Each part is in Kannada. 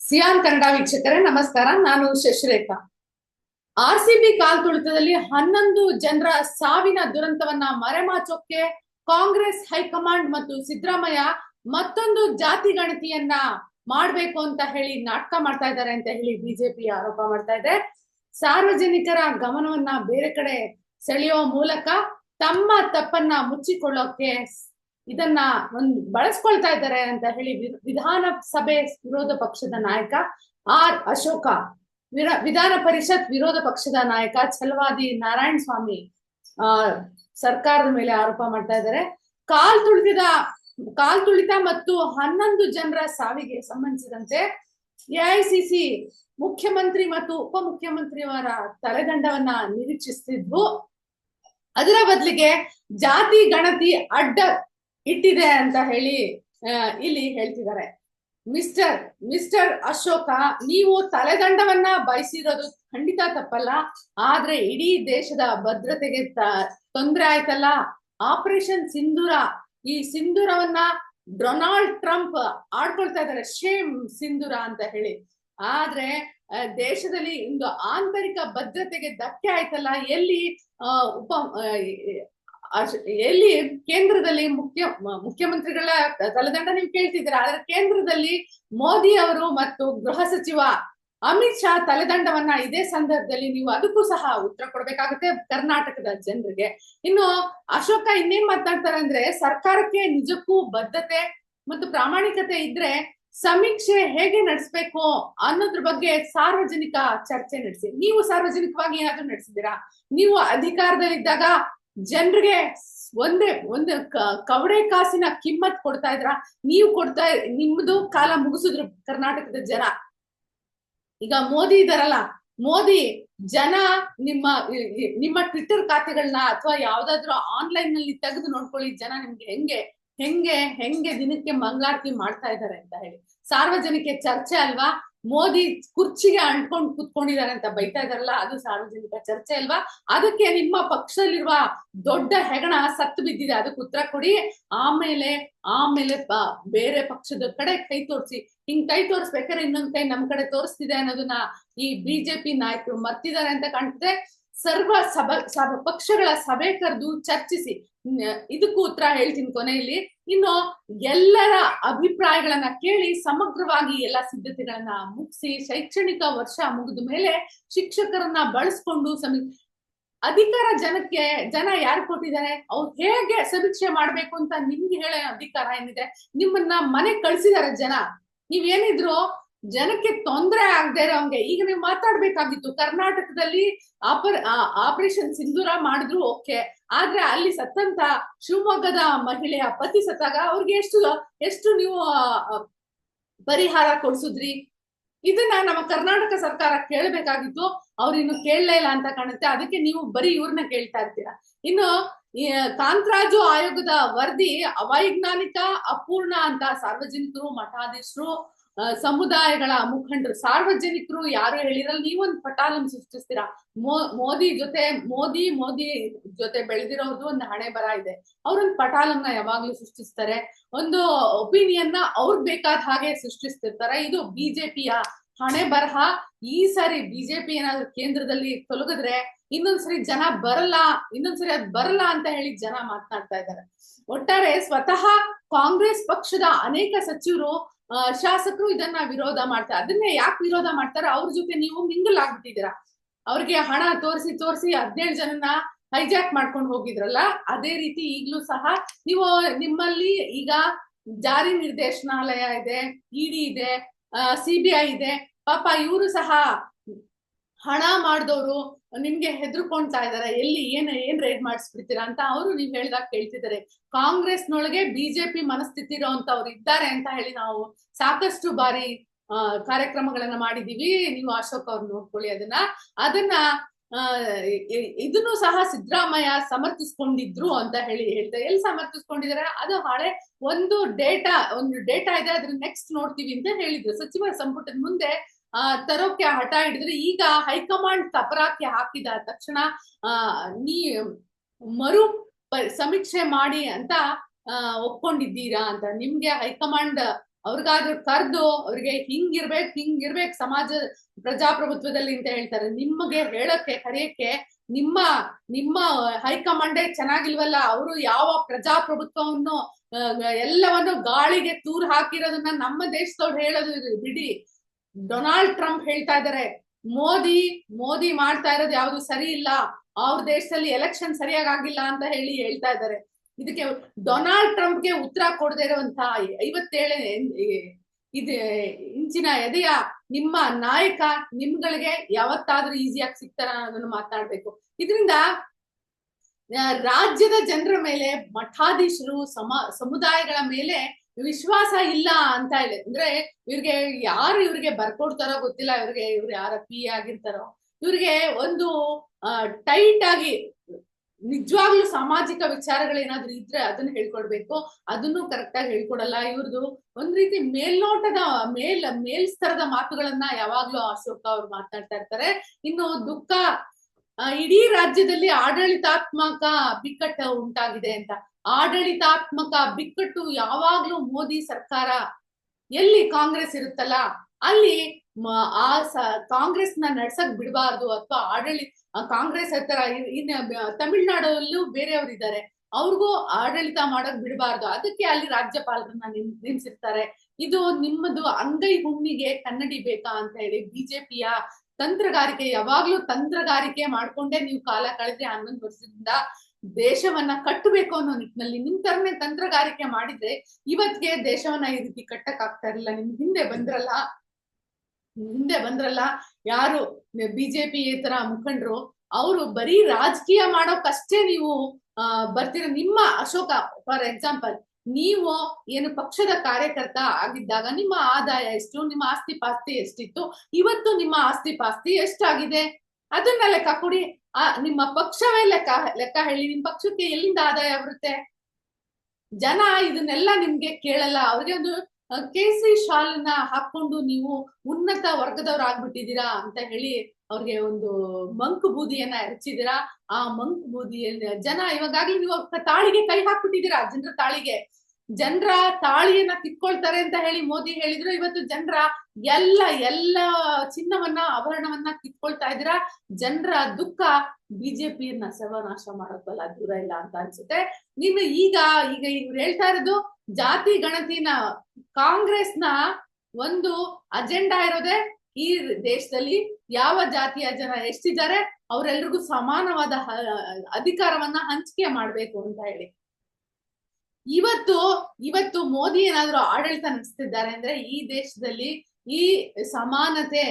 ಸಿಯಾನ್ ಕನ್ನಡ ವೀಕ್ಷಕರೇ, ನಮಸ್ಕಾರ. ನಾನು ಶಶಿರೇಖಾ. ಆರ್ ಸಿ ಬಿ ಕಾಲ್ ತುಳಿತದಲ್ಲಿ ಹನ್ನೊಂದು ಜನರ ಸಾವಿನ ದುರಂತವನ್ನ ಮರೆಮಾಚೋಕೆ ಕಾಂಗ್ರೆಸ್ ಹೈಕಮಾಂಡ್ ಮತ್ತು ಸಿದ್ದರಾಮಯ್ಯ ಮತ್ತೊಂದು ಜಾತಿ ಗಣತಿಯನ್ನ ಮಾಡ್ಬೇಕು ಅಂತ ಹೇಳಿ ನಾಟಕ ಮಾಡ್ತಾ ಇದ್ದಾರೆ ಅಂತ ಹೇಳಿ ಬಿಜೆಪಿ ಆರೋಪ ಮಾಡ್ತಾ ಇದೆ. ಸಾರ್ವಜನಿಕರ ಗಮನವನ್ನ ಬೇರೆ ಕಡೆ ಸೆಳೆಯೋ ಮೂಲಕ ತಮ್ಮ ತಪ್ಪನ್ನ ಮುಚ್ಚಿಕೊಳ್ಳೋಕೆ ಇದನ್ನ ಒಂದು ಬಳಸ್ಕೊಳ್ತಾ ಇದ್ದಾರೆ ಅಂತ ಹೇಳಿ ವಿಧಾನ ವಿಧಾನಸಭೆ ವಿರೋಧ ಪಕ್ಷದ ನಾಯಕ ಆರ್ ಅಶೋಕ. ವಿಧಾನ ಪರಿಷತ್ ವಿರೋಧ ಪಕ್ಷದ ನಾಯಕ ಛಲವಾದಿ ನಾರಾಯಣ ಸ್ವಾಮಿ, ಆ, ಸರ್ಕಾರದ ಮೇಲೆ ಆರೋಪ ಮಾಡ್ತಾ ಇದ್ದಾರೆ. ಕಾಲ್ ತುಳಿತದ ಕಾಲ್ ತುಳಿತ ಮತ್ತು ಹನ್ನೊಂದು ಜನರ ಸಾವಿಗೆ ಸಂಬಂಧಿಸಿದಂತೆ ಎಐಸಿಸಿ ಮುಖ್ಯಮಂತ್ರಿ ಮತ್ತು ಉಪಮುಖ್ಯಮಂತ್ರಿಯವರ ತಲೆದಂಡವನ್ನ ನಿರೀಕ್ಷಿಸ್ತಿದ್ವು. ಅದರ ಬದಲಿಗೆ ಜಾತಿ, ಗಣತಿ, ಅಡ್ಡ ಇಟ್ಟಿದೆ ಅಂತ ಹೇಳಿ ಇಲ್ಲಿ ಹೇಳ್ತಿದ್ದಾರೆ. ಮಿಸ್ಟರ್ ಮಿಸ್ಟರ್ ಅಶೋಕ, ನೀವು ತಲೆದಂಡವನ್ನ ಬಯಸಿರೋದು ಖಂಡಿತ ತಪ್ಪಲ್ಲ. ಆದ್ರೆ ಇಡೀ ದೇಶದ ಭದ್ರತೆಗೆ ತೊಂದ್ರೆ ಆಯ್ತಲ್ಲ. ಆಪರೇಷನ್ ಸಿಂಧೂರ, ಈ ಸಿಂಧೂರವನ್ನ ಡೊನಾಲ್ಡ್ ಟ್ರಂಪ್ ಆಡ್ಕೊಳ್ತಾ ಇದ್ದಾರೆ. ಶೇಮ್ ಸಿಂಧೂರ ಅಂತ ಹೇಳಿ. ಆದ್ರೆ ದೇಶದಲ್ಲಿ ಇಂದು ಆಂತರಿಕ ಭದ್ರತೆಗೆ ಧಕ್ಕೆ ಆಯ್ತಲ್ಲ? ಎಲ್ಲಿ ಉಪ ಎಲ್ಲಿ ಕೇಂದ್ರದಲ್ಲಿ ಮುಖ್ಯ, ಮುಖ್ಯಮಂತ್ರಿಗಳ ತಲೆದಂಡ ನೀವು ಕೇಳ್ತಿದ್ದೀರಾ? ಆದ್ರೆ ಕೇಂದ್ರದಲ್ಲಿ ಮೋದಿ ಅವರು ಮತ್ತು ಗೃಹ ಸಚಿವ ಅಮಿತ್ ಶಾ ತಲೆದಂಡವನ್ನ ಇದೇ ಸಂದರ್ಭದಲ್ಲಿ ನೀವು ಅದಕ್ಕೂ ಸಹ ಉತ್ತರ ಕೊಡ್ಬೇಕಾಗುತ್ತೆ ಕರ್ನಾಟಕದ ಜನರಿಗೆ. ಇನ್ನು ಅಶೋಕ ಇನ್ನೇನ್ ಮಾತಾಡ್ತಾರೆ ಅಂದ್ರೆ ಸರ್ಕಾರಕ್ಕೆ ನಿಜಕ್ಕೂ ಬದ್ಧತೆ ಮತ್ತು ಪ್ರಾಮಾಣಿಕತೆ ಇದ್ರೆ ಸಮೀಕ್ಷೆ ಹೇಗೆ ನಡೆಸ್ಬೇಕು ಅನ್ನೋದ್ರ ಬಗ್ಗೆ ಸಾರ್ವಜನಿಕ ಚರ್ಚೆ ನಡೆಸಿ. ನೀವು ಸಾರ್ವಜನಿಕವಾಗಿ ಏನಾದ್ರೂ ನಡೆಸಿದ್ದೀರಾ? ನೀವು ಅಧಿಕಾರದಲ್ಲಿದ್ದಾಗ ಜನರಿಗೆ ಒಂದೇ, ಒಂದು ಕವಡೆ ಕಾಸಿನ ಕಿಮ್ಮತ್ ಕೊಡ್ತಾ ಇದ್ರ? ನೀವು ಕೊಡ್ತಾ, ನಿಮ್ದು ಕಾಲ ಮುಗಿಸಿದ್ರು ಕರ್ನಾಟಕದ ಜನ. ಈಗ ಮೋದಿ ಇದಾರಲ್ಲ, ಮೋದಿ ಜನ ನಿಮ್ಮ ನಿಮ್ಮ ಟ್ವಿಟರ್ ಖಾತೆಗಳನ್ನ ಅಥವಾ ಯಾವ್ದಾದ್ರು ಆನ್ಲೈನ್ನಲ್ಲಿ ತೆಗೆದು ನೋಡ್ಕೊಳ್ಳಿ, ಜನ ನಿಮ್ಗೆ ಹೆಂಗೆ ಹೆಂಗೆ ಹೆಂಗೆ ದಿನಕ್ಕೆ ಮಂಗಳಾರತಿ ಮಾಡ್ತಾ ಇದ್ದಾರೆ ಅಂತ ಹೇಳಿ. ಸಾರ್ವಜನಿಕ ಚರ್ಚೆ ಅಲ್ವಾ? ಮೋದಿ ಕುರ್ಚಿಗೆ ಅಂಟ್ಕೊಂಡು ಕುತ್ಕೊಂಡಿದ್ದಾರೆ ಅಂತ ಬೈತಾ ಇದಾರಲ್ಲ ಅದು ಸಾರ್ವಜನಿಕ ಚರ್ಚೆ ಅಲ್ವಾ? ಅದಕ್ಕೆ ನಿಮ್ಮ ಪಕ್ಷದಲ್ಲಿರುವ ದೊಡ್ಡ ಹೆಗಣ ಸತ್ತು ಬಿದ್ದಿದೆ, ಅದಕ್ಕೆ ಉತ್ತರ ಕೊಡಿ. ಆಮೇಲೆ ಆಮೇಲೆ ಬೇರೆ ಪಕ್ಷದ ಕಡೆ ಕೈ ತೋರಿಸಿ. ಹಿಂಗ್ ಕೈ ತೋರಿಸ್ಬೇಕಾದ್ರೆ ಇನ್ನೊಂದ್ ಕೈ ನಮ್ ಕಡೆ ತೋರಿಸ್ತಿದೆ ಅನ್ನೋದನ್ನ ಈ ಬಿಜೆಪಿ ನಾಯಕರು ಮರ್ತಿದ್ದಾರೆ ಅಂತ ಕಾಣ್ತದೆ. ಸರ್ವ ಸಭ ಸಭ, ಪಕ್ಷಗಳ ಸಭೆ ಕರೆದು ಚರ್ಚಿಸಿ. ಇದಕ್ಕೂ ಉತ್ತರ ಹೇಳ್ತೀನಿ ಕೊನೆಯಲ್ಲಿ. ಇನ್ನು ಎಲ್ಲರ ಅಭಿಪ್ರಾಯಗಳನ್ನ ಕೇಳಿ ಸಮಗ್ರವಾಗಿ ಎಲ್ಲ ಸಿದ್ಧತೆಗಳನ್ನ ಮುಗಿಸಿ ಶೈಕ್ಷಣಿಕ ವರ್ಷ ಮುಗಿದ ಮೇಲೆ ಶಿಕ್ಷಕರನ್ನ ಬಳಸ್ಕೊಂಡು ಸಮಿ, ಅಧಿಕಾರ ಜನಕ್ಕೆ, ಜನ ಯಾರು ಕೊಟ್ಟಿದ್ದಾರೆ, ಅವ್ರು ಹೇಗೆ ಸಮೀಕ್ಷೆ ಮಾಡ್ಬೇಕು ಅಂತ ನಿಮ್ಗೆ ಹೇಳೋ ಅಧಿಕಾರ ಏನಿದೆ, ನಿಮ್ಮನ್ನ ಮನೆ ಕಳ್ಸಿದಾರೆ ಜನ. ನೀವೇನಿದ್ರು ಜನಕ್ಕೆ ತೊಂದರೆ ಆಗದೆ ಇರೋಂಗೆ ಈಗ ನೀವು ಮಾತಾಡ್ಬೇಕಾಗಿತ್ತು, ಕರ್ನಾಟಕದಲ್ಲಿ ಆಪರ್ ಆಪರೇಷನ್ ಸಿಂಧೂರ ಮಾಡಿದ್ರು ಓಕೆ. ಆದ್ರೆ ಅಲ್ಲಿ ಸತ್ತಂತ ಶಿವಮೊಗ್ಗದ ಮಹಿಳೆಯ ಪತಿ ಸತ್ತಾಗ ಅವ್ರಿಗೆ ಎಷ್ಟು ಎಷ್ಟು ನೀವು ಪರಿಹಾರ ಕೊಡ್ಸುದ್ರಿ? ಇದನ್ನ ನಮ್ಮ ಕರ್ನಾಟಕ ಸರ್ಕಾರ ಕೇಳಬೇಕಾಗಿತ್ತು. ಅವ್ರು ಇನ್ನು ಕೇಳಲೇ ಇಲ್ಲ ಅಂತ ಕಾಣುತ್ತೆ. ಅದಕ್ಕೆ ನೀವು ಬರೀ ಇವ್ರನ್ನ ಕೇಳ್ತಾ ಇರ್ತೀರಾ ಇನ್ನು ಕಾಂತರಾಜು ಆಯೋಗದ ವರದಿ ಅವೈಜ್ಞಾನಿಕ, ಅಪೂರ್ಣ ಅಂತ ಸಾರ್ವಜನಿಕರು, ಮಠಾಧೀಶರು ಸಮುದಾಯಗಳ ಮುಖಂಡರು, ಸಾರ್ವಜನಿಕರು ಯಾರು ಹೇಳಿರಲ್ಲ ನೀವೊಂದು ಪಟಾಲನ್ ಸೃಷ್ಟಿಸ್ತೀರಾ? ಮೋ, ಮೋದಿ ಜೊತೆ, ಮೋದಿ ಮೋದಿ ಜೊತೆ ಬೆಳೆದಿರೋದು ಒಂದು ಹಣೆ ಬರ ಇದೆ. ಅವ್ರೊಂದು ಪಟಾಲನ್ನ ಯಾವಾಗ್ಲೂ ಸೃಷ್ಟಿಸ್ತಾರೆ. ಒಂದು ಒಪಿನಿಯನ್ನ ಅವ್ರಿಗೆ ಬೇಕಾದ ಹಾಗೆ ಸೃಷ್ಟಿಸ್ತಿರ್ತಾರೆ. ಇದು ಬಿಜೆಪಿಯ ಹಣೆ ಬರಹ. ಈ ಸಾರಿ ಬಿಜೆಪಿ ಏನಾದ್ರೂ ಕೇಂದ್ರದಲ್ಲಿ ತೊಲಗಿದ್ರೆ ಇನ್ನೊಂದ್ಸರಿ ಜನ ಬರಲ್ಲ, ಇನ್ನೊಂದ್ಸರಿ ಅದ್ ಬರಲ್ಲ ಅಂತ ಹೇಳಿ ಜನ ಮಾತನಾಡ್ತಾ ಇದ್ದಾರೆ. ಒಟ್ಟಾರೆ ಸ್ವತಃ ಕಾಂಗ್ರೆಸ್ ಪಕ್ಷದ ಅನೇಕ ಸಚಿವರು ಶಾಸಕರು ಇದನ್ನ ವಿರೋಧ ಮಾಡ್ತಾರೆ ಅದನ್ನೇ ಯಾಕೆ ವಿರೋಧ ಮಾಡ್ತಾರೆ? ಅವ್ರ ಜೊತೆ ನೀವು ಮಿಂಗಲ್ ಆಗ್ಬಿಟ್ಟಿದ್ದೀರಾ. ಅವ್ರಿಗೆ ಹಣ ತೋರಿಸಿ ತೋರಿಸಿ ಹದಿನೇಳು ಜನನ ಹೈಜಾಕ್ ಮಾಡ್ಕೊಂಡು ಹೋಗಿದ್ರಲ್ಲ, ಅದೇ ರೀತಿ ಈಗ್ಲೂ ಸಹ ನೀವು ನಿಮ್ಮಲ್ಲಿ ಈಗ ಜಾರಿ ನಿರ್ದೇಶನಾಲಯ ಇದೆ, ಇಡಿ ಇದೆ ಸಿಬಿಐ ಇದೆ, ಪಾಪ ಇವರು ಸಹ ಹಣ ಮಾಡಿದವರು ನಿಮ್ಗೆ ಹೆದರ್ಕೊಂತಾ ಇದಾರೆ, ಎಲ್ಲಿ ಏನ್ ಏನ್ ರೈಡ್ ಮಾಡಿಸ್ಬಿಡ್ತೀರಾ ಅಂತ ಅವರು ನೀವ್ ಹೇಳ್ದಾಗ ಕೇಳ್ತಿದ್ದಾರೆ ಕಾಂಗ್ರೆಸ್ನೊಳಗೆ ಬಿಜೆಪಿ ಮನಸ್ಥಿತಿ ಇರೋಂತವ್ರು ಇದ್ದಾರೆ ಅಂತ ಹೇಳಿ ನಾವು ಸಾಕಷ್ಟು ಬಾರಿ ಕಾರ್ಯಕ್ರಮಗಳನ್ನ ಮಾಡಿದೀವಿ. ನೀವು ಅಶೋಕ್ ಅವ್ರು ನೋಡ್ಕೊಳ್ಳಿ ಅದನ್ನ. ಅದನ್ನ ಇದನ್ನು ಸಹ ಸಿದ್ದರಾಮಯ್ಯ ಸಮರ್ಥಿಸ್ಕೊಂಡಿದ್ರು ಅಂತ ಹೇಳಿ ಹೇಳ್ತಾರೆ ಎಲ್ಲಿ ಸಮರ್ಥಿಸ್ಕೊಂಡಿದ್ದಾರೆ ಅದು ಹಳೆ ಒಂದು ಡೇಟಾ ಒಂದು ಡೇಟಾ ಇದೆ, ಅದ್ರ ನೆಕ್ಸ್ಟ್ ನೋಡ್ತೀವಿ ಅಂತ ಹೇಳಿದ್ರು. ಸಚಿವ ಸಂಪುಟದ ಮುಂದೆ ಆ, ತರೋಕೆ ಹಠ ಹಿಡಿದ್ರೆ ಈಗ ಹೈಕಮಾಂಡ್ ತಪರಾಕ್ಕೆ ಹಾಕಿದ ತಕ್ಷಣ, ಆ, ನೀ ಮರು ಸಮೀಕ್ಷೆ ಮಾಡಿ ಅಂತ ಒಪ್ಕೊಂಡಿದ್ದೀರಾ ಅಂತ. ನಿಮ್ಗೆ ಹೈಕಮಾಂಡ್ ಅವ್ರಿಗಾದ್ರೂ ಕರೆದು ಅವ್ರಿಗೆ ಹಿಂಗಿರ್ಬೇಕು ಹಿಂಗಿರ್ಬೇಕು ಸಮಾಜ, ಪ್ರಜಾಪ್ರಭುತ್ವದಲ್ಲಿ ಅಂತ ಹೇಳ್ತಾರೆ. ನಿಮಗೆ ಹೇಳಕ್ಕೆ ಕರೆಯಕ್ಕೆ ನಿಮ್ಮ ನಿಮ್ಮ ಹೈಕಮಾಂಡೇ ಚೆನ್ನಾಗಿಲ್ವಲ್ಲ, ಅವರು ಯಾವ ಪ್ರಜಾಪ್ರಭುತ್ವವನ್ನು ಎಲ್ಲವನ್ನು ಗಾಳಿಗೆ ತೂರ್ ಹಾಕಿರೋದನ್ನ ನಮ್ಮ ದೇಶದವ್ರು ಹೇಳೋದು ಬಿಡಿ. ಡೊನಾಲ್ಡ್ ಟ್ರಂಪ್ ಹೇಳ್ತಾ ಇದಾರೆ ಮೋದಿ ಮೋದಿ ಮಾಡ್ತಾ ಇರೋದು ಯಾವ್ದು ಸರಿ ಇಲ್ಲ, ಅವ್ರ ದೇಶದಲ್ಲಿ ಎಲೆಕ್ಷನ್ ಸರಿಯಾಗಿ ಆಗಿಲ್ಲ ಅಂತ ಹೇಳಿ ಹೇಳ್ತಾ ಇದ್ದಾರೆ. ಇದಕ್ಕೆ ಡೊನಾಲ್ಡ್ ಟ್ರಂಪ್ಗೆ ಉತ್ತರ ಕೊಡದೆ ಇರುವಂತ ಐವತ್ತೇಳನೇ ಇದು ಇಂಚಿನ ಎದೆಯ ನಿಮ್ಮ ನಾಯಕ ನಿಮ್ಗಳಿಗೆ ಯಾವತ್ತಾದ್ರೂ ಈಸಿಯಾಗಿ ಸಿಗ್ತಾರ ಅನ್ನೋದನ್ನ ಮಾತಾಡ್ಬೇಕು. ಇದರಿಂದ ರಾಜ್ಯದ ಜನರ ಮೇಲೆ ಮಠಾಧೀಶರು, ಸಮ, ಸಮುದಾಯಗಳ ಮೇಲೆ ವಿಶ್ವಾಸ ಇಲ್ಲ ಅಂತ ಇದೆ. ಅಂದ್ರೆ ಇವ್ರಿಗೆ ಯಾರು ಇವ್ರಿಗೆ ಬರ್ಕೊಡ್ತಾರೋ ಗೊತ್ತಿಲ್ಲ. ಇವ್ರಿಗೆ ಇವ್ರು ಯಾರ ಪಿ ಆಗಿರ್ತಾರೋ. ಇವ್ರಿಗೆ ಒಂದು ಟೈಟ್ ಆಗಿ ನಿಜವಾಗ್ಲೂ ಸಾಮಾಜಿಕ ವಿಚಾರಗಳೇನಾದ್ರೂ ಇದ್ರೆ ಅದನ್ನ ಹೇಳ್ಕೊಡ್ಬೇಕು. ಅದನ್ನು ಕರೆಕ್ಟ್ ಆಗಿ ಹೇಳ್ಕೊಡಲ್ಲ. ಇವ್ರದ್ದು ಒಂದ್ ರೀತಿ ಮೇಲ್ನೋಟದ, ಮೇಲ್, ಮೇಲ್ಸ್ತರದ ಮಾತುಗಳನ್ನ ಯಾವಾಗ್ಲೂ ಅಶೋಕ ಅವ್ರು ಮಾತಾಡ್ತಾ ಇರ್ತಾರೆ. ಇನ್ನು ದುಃಖ ಇಡೀ ರಾಜ್ಯದಲ್ಲಿ ಆಡಳಿತಾತ್ಮಕ ಬಿಕ್ಕಟ್ಟು ಉಂಟಾಗಿದೆ ಅಂತ. ಆಡಳಿತಾತ್ಮಕ ಬಿಕ್ಕಟ್ಟು ಯಾವಾಗ್ಲೂ ಮೋದಿ ಸರ್ಕಾರ, ಎಲ್ಲಿ ಕಾಂಗ್ರೆಸ್ ಇರುತ್ತಲ್ಲ, ಅಲ್ಲಿ ಆ ಸ- ನ ನಡ್ಸಕ್ ಬಿಡಬಾರ್ದು ಅಥವಾ ಆಡಳಿತ ಕಾಂಗ್ರೆಸ್ ಹತ್ರ ಇನ್- ಇನ್ನ ತಮಿಳ್ನಾಡಲ್ಲೂ ಬೇರೆಯವ್ರು ಇದ್ದಾರೆ. ಅವ್ರಿಗೂ ಆಡಳಿತ ಮಾಡಕ್ ಬಿಡಬಾರ್ದು. ಅದಕ್ಕೆ ಅಲ್ಲಿ ರಾಜ್ಯಪಾಲರನ್ನ ನಿಲ್ಸಿರ್ತಾರೆ ಇದು ನಿಮ್ಮದು ಅಂಗೈ ಹುಣ್ಣಿಗೆ ಕನ್ನಡಿ ಬೇಕಾ ಅಂತ ಹೇಳಿ ಬಿಜೆಪಿಯ ತಂತ್ರಗಾರಿಕೆ ಯಾವಾಗ್ಲೂ ತಂತ್ರಗಾರಿಕೆ ಮಾಡ್ಕೊಂಡೇ ನೀವು ಕಾಲ ಕಳೆದ್ರೆ ಹನ್ನೊಂದು ವರ್ಷದಿಂದ ದೇಶವನ್ನ ಕಟ್ಟಬೇಕು ಅನ್ನೋ ನಿಟ್ಟಿನಲ್ಲಿ ನಿಮ್ ತರನೇ ತಂತ್ರಗಾರಿಕೆ ಮಾಡಿದ್ರೆ ಇವತ್ತಿಗೆ ದೇಶವನ್ನ ಈ ರೀತಿ ಕಟ್ಟಕ್ ಆಗ್ತಾ ಇರಲಿಲ್ಲ ನಿಮ್ ಹಿಂದೆ ಬಂದ್ರಲ್ಲ ಹಿಂದೆ ಬಂದ್ರಲ್ಲ ಯಾರು ಬಿಜೆಪಿ ತರ ಮುಖಂಡರು, ಅವರು ಬರೀ ರಾಜಕೀಯ ಮಾಡೋಕಷ್ಟೇ ನೀವು ಬರ್ತೀರ. ನಿಮ್ಮ ಅಶೋಕ ಫಾರ್ ಎಕ್ಸಾಂಪಲ್ ನೀವು ಏನು ಪಕ್ಷದ ಕಾರ್ಯಕರ್ತ ಆಗಿದ್ದಾಗ ನಿಮ್ಮ ಆದಾಯ ಎಷ್ಟು, ನಿಮ್ಮ ಆಸ್ತಿ ಪಾಸ್ತಿ ಎಷ್ಟಿತ್ತು, ಇವತ್ತು ನಿಮ್ಮ ಆಸ್ತಿ ಪಾಸ್ತಿ ಎಷ್ಟಾಗಿದೆ? ಅದನ್ನ ಲೆಕ್ಕ ಕೊಡಿ. ಆ, ನಿಮ್ಮ ಪಕ್ಷವೇ ಲೆಕ್ಕ ಲೆಕ್ಕ ಹೇಳಿ. ನಿಮ್ ಪಕ್ಷಕ್ಕೆ ಎಲ್ಲಿಂದ ಆದಾಯ ಬರುತ್ತೆ? ಜನ ಇದನ್ನೆಲ್ಲ ನಿಮ್ಗೆ ಕೇಳಲ್ಲ. ಅವ್ರಿಗೆ ಒಂದು ಕೆ ಸಿ ಶಾಲನ್ನ ಹಾಕೊಂಡು ನೀವು ಉನ್ನತ ವರ್ಗದವ್ರು ಆಗ್ಬಿಟ್ಟಿದೀರಾ ಅಂತ ಹೇಳಿ ಅವ್ರಿಗೆ ಒಂದು ಮಂಕ್ ಬೂದಿಯನ್ನ ಎರಚಿದೀರಾ ಆ ಮಂಕ್ ಬೂದಿಯಲ್ಲಿ ಜನ ಇವಾಗಾಗ್ಲೇ ನೀವು ತಾಳಿಗೆ ಕೈ ಹಾಕ್ಬಿಟ್ಟಿದ್ದೀರಾ, ಜನರ ತಾಳಿಗೆ. ಜನರ ತಾಳಿಯನ್ನ ಕಿತ್ಕೊಳ್ತಾರೆ ಅಂತ ಹೇಳಿ ಮೋದಿ ಹೇಳಿದ್ರು. ಇವತ್ತು ಜನರ ಎಲ್ಲ ಎಲ್ಲ ಚಿನ್ನವನ್ನ, ಆಭರಣವನ್ನ ಕಿತ್ಕೊಳ್ತಾ ಇದ್ದೀರಾ? ಜನರ ದುಃಖ ಬಿಜೆಪಿಯನ್ನ ಸರ್ವನಾಶ ಮಾಡೋದಲ್ಲ ದೂರ ಇಲ್ಲ ಅಂತ ಅನ್ಸುತ್ತೆ. ನೀನು ಈಗ ಈಗ ಇವ್ರು ಹೇಳ್ತಾ ಇರೋದು ಜಾತಿ ಗಣತಿನ ಕಾಂಗ್ರೆಸ್ನ ಒಂದು ಅಜೆಂಡಾ ಇರೋದೇ ಈ ದೇಶದಲ್ಲಿ ಯಾವ ಜಾತಿಯ ಜನ ಎಷ್ಟಿದ್ದಾರೆ, ಅವರೆಲ್ರಿಗೂ ಸಮಾನವಾದ ಅಧಿಕಾರವನ್ನ ಹಂಚಿಕೆ ಮಾಡ್ಬೇಕು ಅಂತ ಹೇಳಿ. ಇವತ್ತು ಇವತ್ತು ಮೋದಿ ಏನಾದ್ರು ಆಡಳಿತ ನಡೆಸ್ತಿದ್ದಾರೆ ಅಂದ್ರೆ ಈ ದೇಶದಲ್ಲಿ ಈ ಸಮಾನತೆ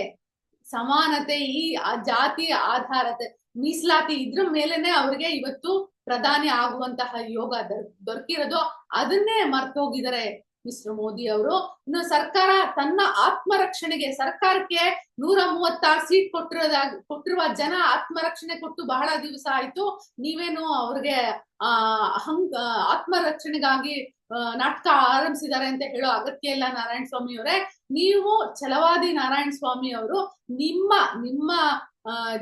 ಸಮಾನತೆ, ಈ ಜಾತಿ ಆಧಾರತೆ ಮೀಸಲಾತಿ ಇದ್ರ ಮೇಲೆನೆ ಅವ್ರಿಗೆ ಇವತ್ತು ಪ್ರಧಾನಿ ಆಗುವಂತಹ ಯೋಗ ದೊರ್- ದೊರಕಿರೋದು ಅದನ್ನೇ ಮರ್ತೋಗಿದ್ದಾರೆ ಮಿಸ್ಟರ್ ಮೋದಿ ಅವರು. ಇನ್ನು ಸರ್ಕಾರ ತನ್ನ ಆತ್ಮರಕ್ಷಣೆಗೆ, ಸರ್ಕಾರಕ್ಕೆ ನೂರ ಮೂವತ್ತಾರು ಸೀಟ್ ಕೊಟ್ಟಿರೋದಾಗ ಕೊಟ್ಟಿರುವ ಜನ ಆತ್ಮರಕ್ಷಣೆ ಕೊಟ್ಟು ಬಹಳ ದಿವಸ ಆಯ್ತು. ನೀವೇನು ಅವ್ರಿಗೆ, ಆ, ಹಂಗ್ ಆತ್ಮರಕ್ಷಣೆಗಾಗಿ ನಾಟಕ ಆರಂಭಿಸಿದ್ದಾರೆ ಅಂತ ಹೇಳೋ ಅಗತ್ಯ ಇಲ್ಲ ನಾರಾಯಣ ಸ್ವಾಮಿ ಅವರೇ. ನೀವು ಛಲವಾದಿ ನಾರಾಯಣ ಸ್ವಾಮಿ ಅವರು, ನಿಮ್ಮ ನಿಮ್ಮ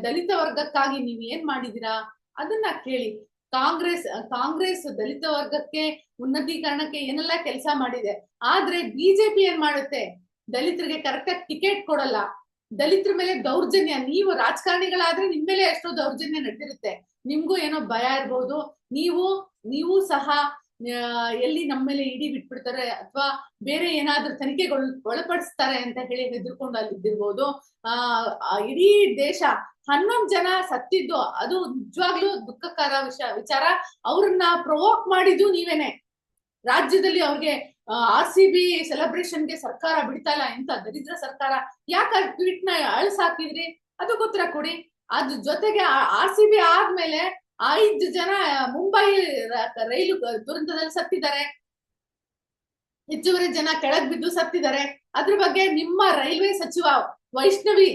ದಲಿತ ವರ್ಗಕ್ಕಾಗಿ ನೀವು ಏನ್ ಮಾಡಿದೀರಾ ಅದನ್ನ ಕೇಳಿ. ಕಾಂಗ್ರೆಸ್ ಕಾಂಗ್ರೆಸ್ ದಲಿತ ವರ್ಗಕ್ಕೆ ಉನ್ನತೀಕರಣಕ್ಕೆ ಏನೆಲ್ಲ ಕೆಲಸ ಮಾಡಿದೆ, ಆದ್ರೆ ಬಿಜೆಪಿ ಏನ್ ಮಾಡುತ್ತೆ? ದಲಿತರಿಗೆ ಕರೆಕ್ಟಾಗಿ ಟಿಕೆಟ್ ಕೊಡಲ್ಲ. ದಲಿತರ ಮೇಲೆ ದೌರ್ಜನ್ಯ, ನೀವು ರಾಜಕಾರಣಿಗಳಾದ್ರೆ ನಿಮ್ ಮೇಲೆ ಎಷ್ಟೋ ದೌರ್ಜನ್ಯ ನಡೆದಿರುತ್ತೆ. ನಿಮ್ಗೂ ಏನೋ ಭಯ ಇರ್ಬಹುದು ನೀವು ನೀವು ಸಹ ಎಲ್ಲಿ ನಮ್ಮ ಮೇಲೆ ಇಡಿ ಬಿಟ್ಬಿಡ್ತಾರೆ ಅಥವಾ ಬೇರೆ ಏನಾದ್ರೂ ತನಿಖೆಗೊಳ್, ಒಳಪಡಿಸ್ತಾರೆ ಅಂತ ಹೇಳಿ ಹೆದರ್ಕೊಂಡು ಅಲ್ಲಿ ಇದ್ದಿರ್ಬೋದು ಆ ಆ, ಇಡೀ ದೇಶ ಹನ್ನೊಂದು ಜನ ಸತ್ತಿದ್ದು, ಅದು ನಿಜವಾಗ್ಲೂ ದುಃಖಕರ ವಿಷಯ ವಿಚಾರ. ಅವ್ರನ್ನ ಪ್ರೊವೋಕ್ ಮಾಡಿದ್ದು ನೀವೇನೆ. ರಾಜ್ಯದಲ್ಲಿ ಅವ್ರಿಗೆ ಆರ್ ಸಿ ಬಿ ಸೆಲೆಬ್ರೇಷನ್ಗೆ ಸರ್ಕಾರ ಬಿಡ್ತಾ ಇಲ್ಲ ಎಂತ ದರಿದ್ರ ಸರ್ಕಾರ? ಯಾಕೆ ಟ್ವೀಟ್ನ ಅಳಿಸಾಕಿದ್ರಿ ಅದು ಉತ್ತರ ಕೊಡಿ. ಅದ್ರ ಜೊತೆಗೆ ಆರ್ ಸಿ ಬಿ ಆದ್ಮೇಲೆ ಐದು ಜನ ಮುಂಬೈ ರೈಲು ದುರಂತದಲ್ಲಿ ಸತ್ತಿದ್ದಾರೆ. ಹೆಚ್ಚುವರಿ ಜನ ಕೆಳಗ್ ಬಿದ್ದು ಸತ್ತಿದ್ದಾರೆ. ಅದ್ರ ಬಗ್ಗೆ ನಿಮ್ಮ ರೈಲ್ವೆ ಸಚಿವ ವೈಷ್ಣವಿ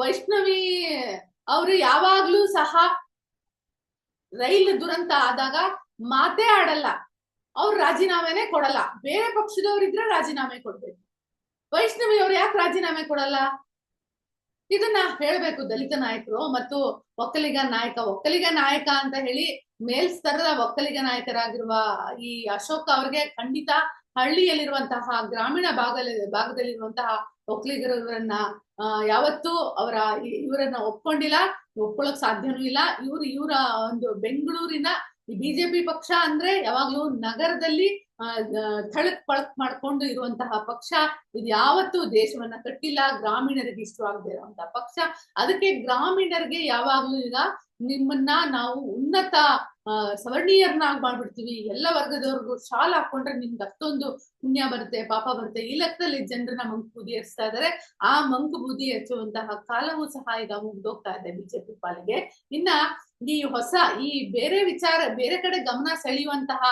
ವೈಷ್ಣವಿ ಅವರು ಯಾವಾಗ್ಲೂ ಸಹ ರೈಲು ದುರಂತ ಆದಾಗ ಮಾತೇ ಆಡಲ್ಲ. ಅವ್ರು ರಾಜೀನಾಮೆನೆ ಕೊಡಲ್ಲ. ಬೇರೆ ಪಕ್ಷದವರಿದ್ರೆ ರಾಜೀನಾಮೆ ಕೊಡ್ಬೇಕು. ವೈಷ್ಣವಿ ಅವ್ರು ಯಾಕೆ ರಾಜೀನಾಮೆ ಕೊಡಲ್ಲ? ಇದನ್ನ ಹೇಳ್ಬೇಕು ದಲಿತ ನಾಯಕರು ಮತ್ತು ಒಕ್ಕಲಿಗ ನಾಯಕ. ಒಕ್ಕಲಿಗ ನಾಯಕ ಅಂತ ಹೇಳಿ ಮೇಲ್ಸ್ತರದ ಒಕ್ಕಲಿಗ ನಾಯಕರಾಗಿರುವ ಈ ಅಶೋಕ್ ಅವ್ರಿಗೆ ಖಂಡಿತ ಹಳ್ಳಿಯಲ್ಲಿರುವಂತಹ, ಗ್ರಾಮೀಣ ಭಾಗದಲ್ಲಿ, ಭಾಗದಲ್ಲಿರುವಂತಹ ಒಕ್ಕಲಿಗರು ಇವರನ್ನ ಯಾವತ್ತೂ ಅವರ ಇವರನ್ನ ಒಪ್ಕೊಂಡಿಲ್ಲ, ಒಪ್ಕೊಳ್ಳೋಕ್ ಸಾಧ್ಯನೂ ಇಲ್ಲ. ಇವ್ರು, ಇವರ ಒಂದು ಬೆಂಗಳೂರಿನ ಬಿಜೆಪಿ ಪಕ್ಷ ಅಂದ್ರೆ ಯಾವಾಗ್ಲೂ ನಗರದಲ್ಲಿ ಥಳಕ್ ಪಳಕ್ ಮಾಡ್ಕೊಂಡು ಇರುವಂತಹ ಪಕ್ಷ. ಇದು ಯಾವತ್ತೂ ದೇಶವನ್ನ ಕಟ್ಟಿಲ್ಲ, ಗ್ರಾಮೀಣರಿಗೆ ಇಷ್ಟವಾಗದೇ ಇರುವಂತಹ ಪಕ್ಷ. ಅದಕ್ಕೆ ಗ್ರಾಮೀಣರಿಗೆ ಯಾವಾಗ್ಲೂ ಈಗ ನಿಮ್ಮನ್ನ ನಾವು ಉನ್ನತ ಸವರ್ಣೀಯರನ್ನಾಗಿ ಮಾಡ್ಬಿಡ್ತೀವಿ ಎಲ್ಲ ವರ್ಗದವ್ರಿಗೂ ಶಾಲ್ ಹಾಕೊಂಡ್ರೆ ನಿಮ್ಗೆ ಅಷ್ಟೊಂದು ಪುಣ್ಯ ಬರುತ್ತೆ, ಪಾಪ ಬರುತ್ತೆ. ಈ ಲೆಕ್ಕದಲ್ಲಿ ಜನರನ್ನ ಮಂಕು ಬೂದಿ ಹಚ್ತಾ ಇದಾರೆ. ಆ ಮಂಕು ಬೂದಿ ಹಚ್ಚುವಂತಹ ಕಾಲವೂ ಸಹ ಈಗ ಮುಗ್ದೋಗ್ತಾ ಇದೆ ಬಿಜೆಪಿ ಪಾಲಿಗೆ. ಇನ್ನ ಈ ಹೊಸ, ಈ ಬೇರೆ ವಿಚಾರ, ಬೇರೆ ಕಡೆ ಗಮನ ಸೆಳೆಯುವಂತಹ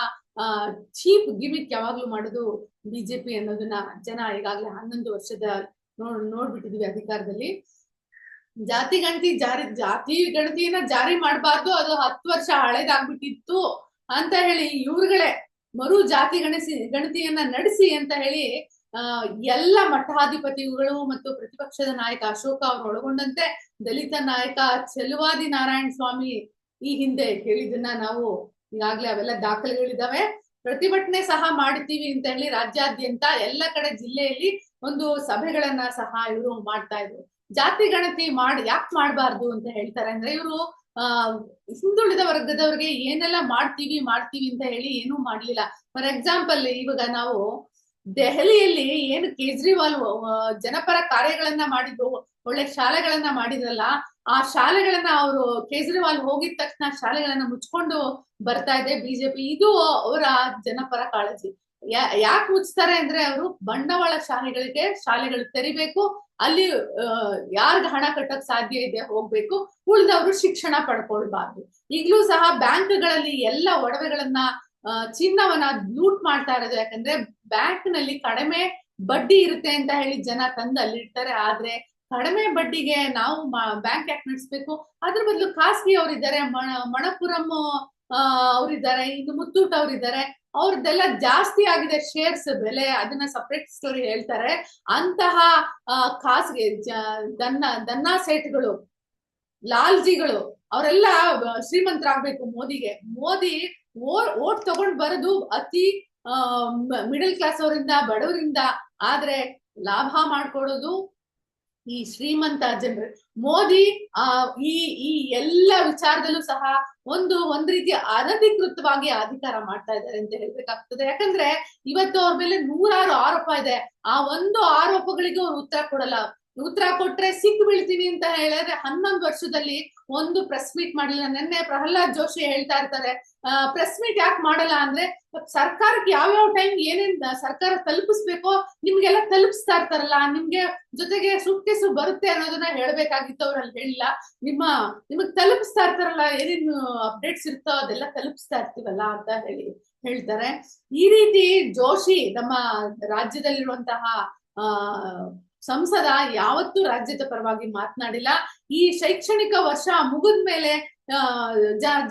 ಚೀಪ್ ಗಿಮಿಕ್ ಯಾವಾಗ್ಲೂ ಮಾಡೋದು ಬಿಜೆಪಿ ಅನ್ನೋದನ್ನ ಜನ ಈಗಾಗ್ಲೇ ಹನ್ನೊಂದು ವರ್ಷದ ನೋಡ್, ನೋಡ್ಬಿಟ್ಟಿದೀವಿ ಅಧಿಕಾರದಲ್ಲಿ. ಜಾತಿ ಗಣತಿ ಜಾರಿ, ಜಾತಿ ಗಣತಿಯನ್ನ ಜಾರಿ ಮಾಡಬಾರ್ದು, ಅದು ಹತ್ತು ವರ್ಷ ಹಳೇದಾಗ್ಬಿಟ್ಟಿತ್ತು ಅಂತ ಹೇಳಿ ಇವ್ರುಗಳೇ ಮರು ಜಾತಿ ಗಣಸಿ, ಗಣತಿಯನ್ನ ನಡೆಸಿ ಅಂತ ಹೇಳಿ, ಆ, ಎಲ್ಲ ಮಠಾಧಿಪತಿಗಳು ಮತ್ತು ಪ್ರತಿಪಕ್ಷದ ನಾಯಕ ಅಶೋಕ ಅವ್ರು ಒಳಗೊಂಡಂತೆ ದಲಿತ ನಾಯಕ ಚೆಲುವಾದಿ ನಾರಾಯಣ ಸ್ವಾಮಿ ಈ ಹಿಂದೆ ಹೇಳಿದನ್ನ ನಾವು ಈಗಾಗ್ಲೇ ಅವೆಲ್ಲ ದಾಖಲೆಗಳಿದ್ದಾವೆ. ಪ್ರತಿಭಟನೆ ಸಹ ಮಾಡ್ತೀವಿ ಅಂತ ಹೇಳಿ ರಾಜ್ಯಾದ್ಯಂತ ಎಲ್ಲ ಕಡೆ ಜಿಲ್ಲೆಯಲ್ಲಿ ಒಂದು ಸಭೆಗಳನ್ನ ಸಹ ಇವರು ಮಾಡ್ತಾ ಇದ್ರು. ಜಾತಿ ಗಣತಿ ಮಾಡಿ, ಯಾಕೆ ಮಾಡಬಾರ್ದು ಅಂತ ಹೇಳ್ತಾರೆ ಅಂದ್ರೆ ಇವರು, ಆ, ಹಿಂದುಳಿದ ವರ್ಗದವ್ರಿಗೆ ಏನೆಲ್ಲ ಮಾಡ್ತೀವಿ ಮಾಡ್ತೀವಿ ಅಂತ ಹೇಳಿ ಏನೂ ಮಾಡ್ಲಿಲ್ಲ. ಫಾರ್ ಎಕ್ಸಾಂಪಲ್ ಇವಾಗ ನಾವು ದೆಹಲಿಯಲ್ಲಿ ಏನು ಕೇಜ್ರಿವಾಲ್ ಜನಪರ ಕಾರ್ಯಗಳನ್ನ ಮಾಡಿದ್ರು ಒಳ್ಳೆ ಶಾಲೆಗಳನ್ನ ಮಾಡಿದ್ರಲ್ಲ, ಆ ಶಾಲೆಗಳನ್ನ ಅವರು ಕೇಜ್ರಿವಾಲ್ ಹೋಗಿದ ತಕ್ಷಣ ಶಾಲೆಗಳನ್ನ ಮುಚ್ಕೊಂಡು ಬರ್ತಾ ಇದೆ ಬಿಜೆಪಿ. ಇದು ಅವರ ಜನಪರ ಕಾಳಜಿ. ಯಾ, ಯಾಕೆ ಮುಚ್ತಾರೆ ಅಂದ್ರೆ ಅವರು ಬಂಡವಾಳ ಶಾಲೆಗಳಿಗೆ, ಶಾಲೆಗಳು ತೆರಿಬೇಕು ಅಲ್ಲಿ ಯಾರ್ಗ ಹಣ ಕಟ್ಟಕ್ ಸಾಧ್ಯ ಇದೆ ಹೋಗ್ಬೇಕು, ಉಳಿದವರು ಶಿಕ್ಷಣ ಪಡ್ಕೊಳ್ಬಾರ್ದು. ಈಗ್ಲೂ ಸಹ ಬ್ಯಾಂಕ್ಗಳಲ್ಲಿ ಎಲ್ಲ ಒಡವೆಗಳನ್ನ ಚಿನ್ನವನ್ನ ಲೂಟ್ ಮಾಡ್ತಾ ಇರೋದು. ಯಾಕಂದ್ರೆ ಬ್ಯಾಂಕ್ನಲ್ಲಿ ಕಡಿಮೆ ಬಡ್ಡಿ ಇರುತ್ತೆ ಅಂತ ಹೇಳಿ ಜನ ತಂದು ಅಲ್ಲಿ ಇಡ್ತಾರೆ ಆದ್ರೆ ಕಡಿಮೆ ಬಡ್ಡಿಗೆ ನಾವು ಬ್ಯಾಂಕ್ ಯಾಕೆ ನಡೆಸ್ಬೇಕು? ಅದ್ರ ಬದಲು ಖಾಸಗಿ ಅವರಿದ್ದಾರೆ ಮಣ ಮಣಪುರಂ ಅವರಿದ್ದಾರೆ, ಇನ್ನು ಮುತ್ತೂಟ್ ಅವರಿದ್ದಾರೆ. ಅವ್ರದ್ದೆಲ್ಲ ಜಾಸ್ತಿ ಆಗಿದೆ ಶೇರ್ಸ್ ಬೆಲೆ, ಅದನ್ನ ಸಪ್ರೇಟ್ ಸ್ಟೋರಿ ಹೇಳ್ತಾರೆ. ಅಂತಹ ಖಾಸಗಿ ದನ್ನ, ದನ್ನಾ ಸೇಟ್ಗಳು ಲಾಲ್ಜಿಗಳು, ಅವರೆಲ್ಲ ಶ್ರೀಮಂತರಾಗ್ಬೇಕು ಮೋದಿಗೆ. ಮೋದಿ ಓಟ್ ತಗೊಂಡ್ ಬರೋದು ಅತಿ ಮಿಡಲ್ ಕ್ಲಾಸ್ ಅವರಿಂದ, ಬಡವರಿಂದ, ಆದ್ರೆ ಲಾಭ ಮಾಡ್ಕೊಡೋದು ಈ ಶ್ರೀಮಂತ ಜನರು. ಮೋದಿ, ಆ, ಈ ಈ ಎಲ್ಲ ವಿಚಾರದಲ್ಲೂ ಸಹ ಒಂದು, ಒಂದ್ ರೀತಿಯ ಅನಧಿಕೃತವಾಗಿ ಅಧಿಕಾರ ಮಾಡ್ತಾ ಇದ್ದಾರೆ ಅಂತ ಹೇಳ್ಬೇಕಾಗ್ತದೆ. ಯಾಕಂದ್ರೆ ಇವತ್ತು ಅವ್ರ ಮೇಲೆ ನೂರಾರು ಆರೋಪ ಇದೆ. ಆ ಒಂದು ಆರೋಪಗಳಿಗೆ ಅವ್ರು ಉತ್ತರ ಕೊಡಲ್ಲ. ಉತ್ತರ ಕೊಟ್ರೆ ಸಿಕ್ ಬೀಳ್ತೀನಿ ಅಂತ ಹೇಳಿದ್ರೆ ಹನ್ನೊಂದು ವರ್ಷದಲ್ಲಿ ಒಂದು ಪ್ರೆಸ್ ಮೀಟ್ ಮಾಡಿಲ್ಲ. ನಿನ್ನೆ ಪ್ರಹ್ಲಾದ್ ಜೋಶಿ ಹೇಳ್ತಾ ಇರ್ತಾರೆ ಪ್ರೆಸ್ ಮೀಟ್ ಯಾಕೆ ಮಾಡಲ್ಲ ಅಂದ್ರೆ ಸರ್ಕಾರಕ್ಕೆ ಯಾವ್ಯಾವ ಟೈಮ್ ಏನೇನ್ ಸರ್ಕಾರ ತಲುಪಿಸ್ಬೇಕೋ ನಿಮ್ಗೆಲ್ಲ ತಲುಪಿಸ್ತಾ ಇರ್ತಾರಲ್ಲ, ನಿಮ್ಗೆ ಜೊತೆಗೆ ಸುಟ್ಕೇಸು ಬರುತ್ತೆ ಅನ್ನೋದನ್ನ ಹೇಳ್ಬೇಕಾಗಿತ್ತು. ಅವ್ರಲ್ಲಿ ಹೇಳಿಲ್ಲ. ನಿಮ್ಮ, ನಿಮಗ್ ತಲುಪಿಸ್ತಾ ಇರ್ತಾರಲ್ಲ, ಏನೇನು ಅಪ್ಡೇಟ್ಸ್ ಇರ್ತೋ ಅದೆಲ್ಲ ತಲುಪಿಸ್ತಾ ಇರ್ತೀವಲ್ಲ ಅಂತ ಹೇಳಿ, ಹೇಳ್ತಾರೆ. ಈ ರೀತಿ ಜೋಶಿ ನಮ್ಮ ರಾಜ್ಯದಲ್ಲಿರುವಂತಹ, ಆ ಸಂಸದ ಯಾವತ್ತೂ ರಾಜ್ಯದ ಪರವಾಗಿ ಮಾತನಾಡಿಲ್ಲ. ಈ ಶೈಕ್ಷಣಿಕ ವರ್ಷ ಮುಗಿದ ಮೇಲೆ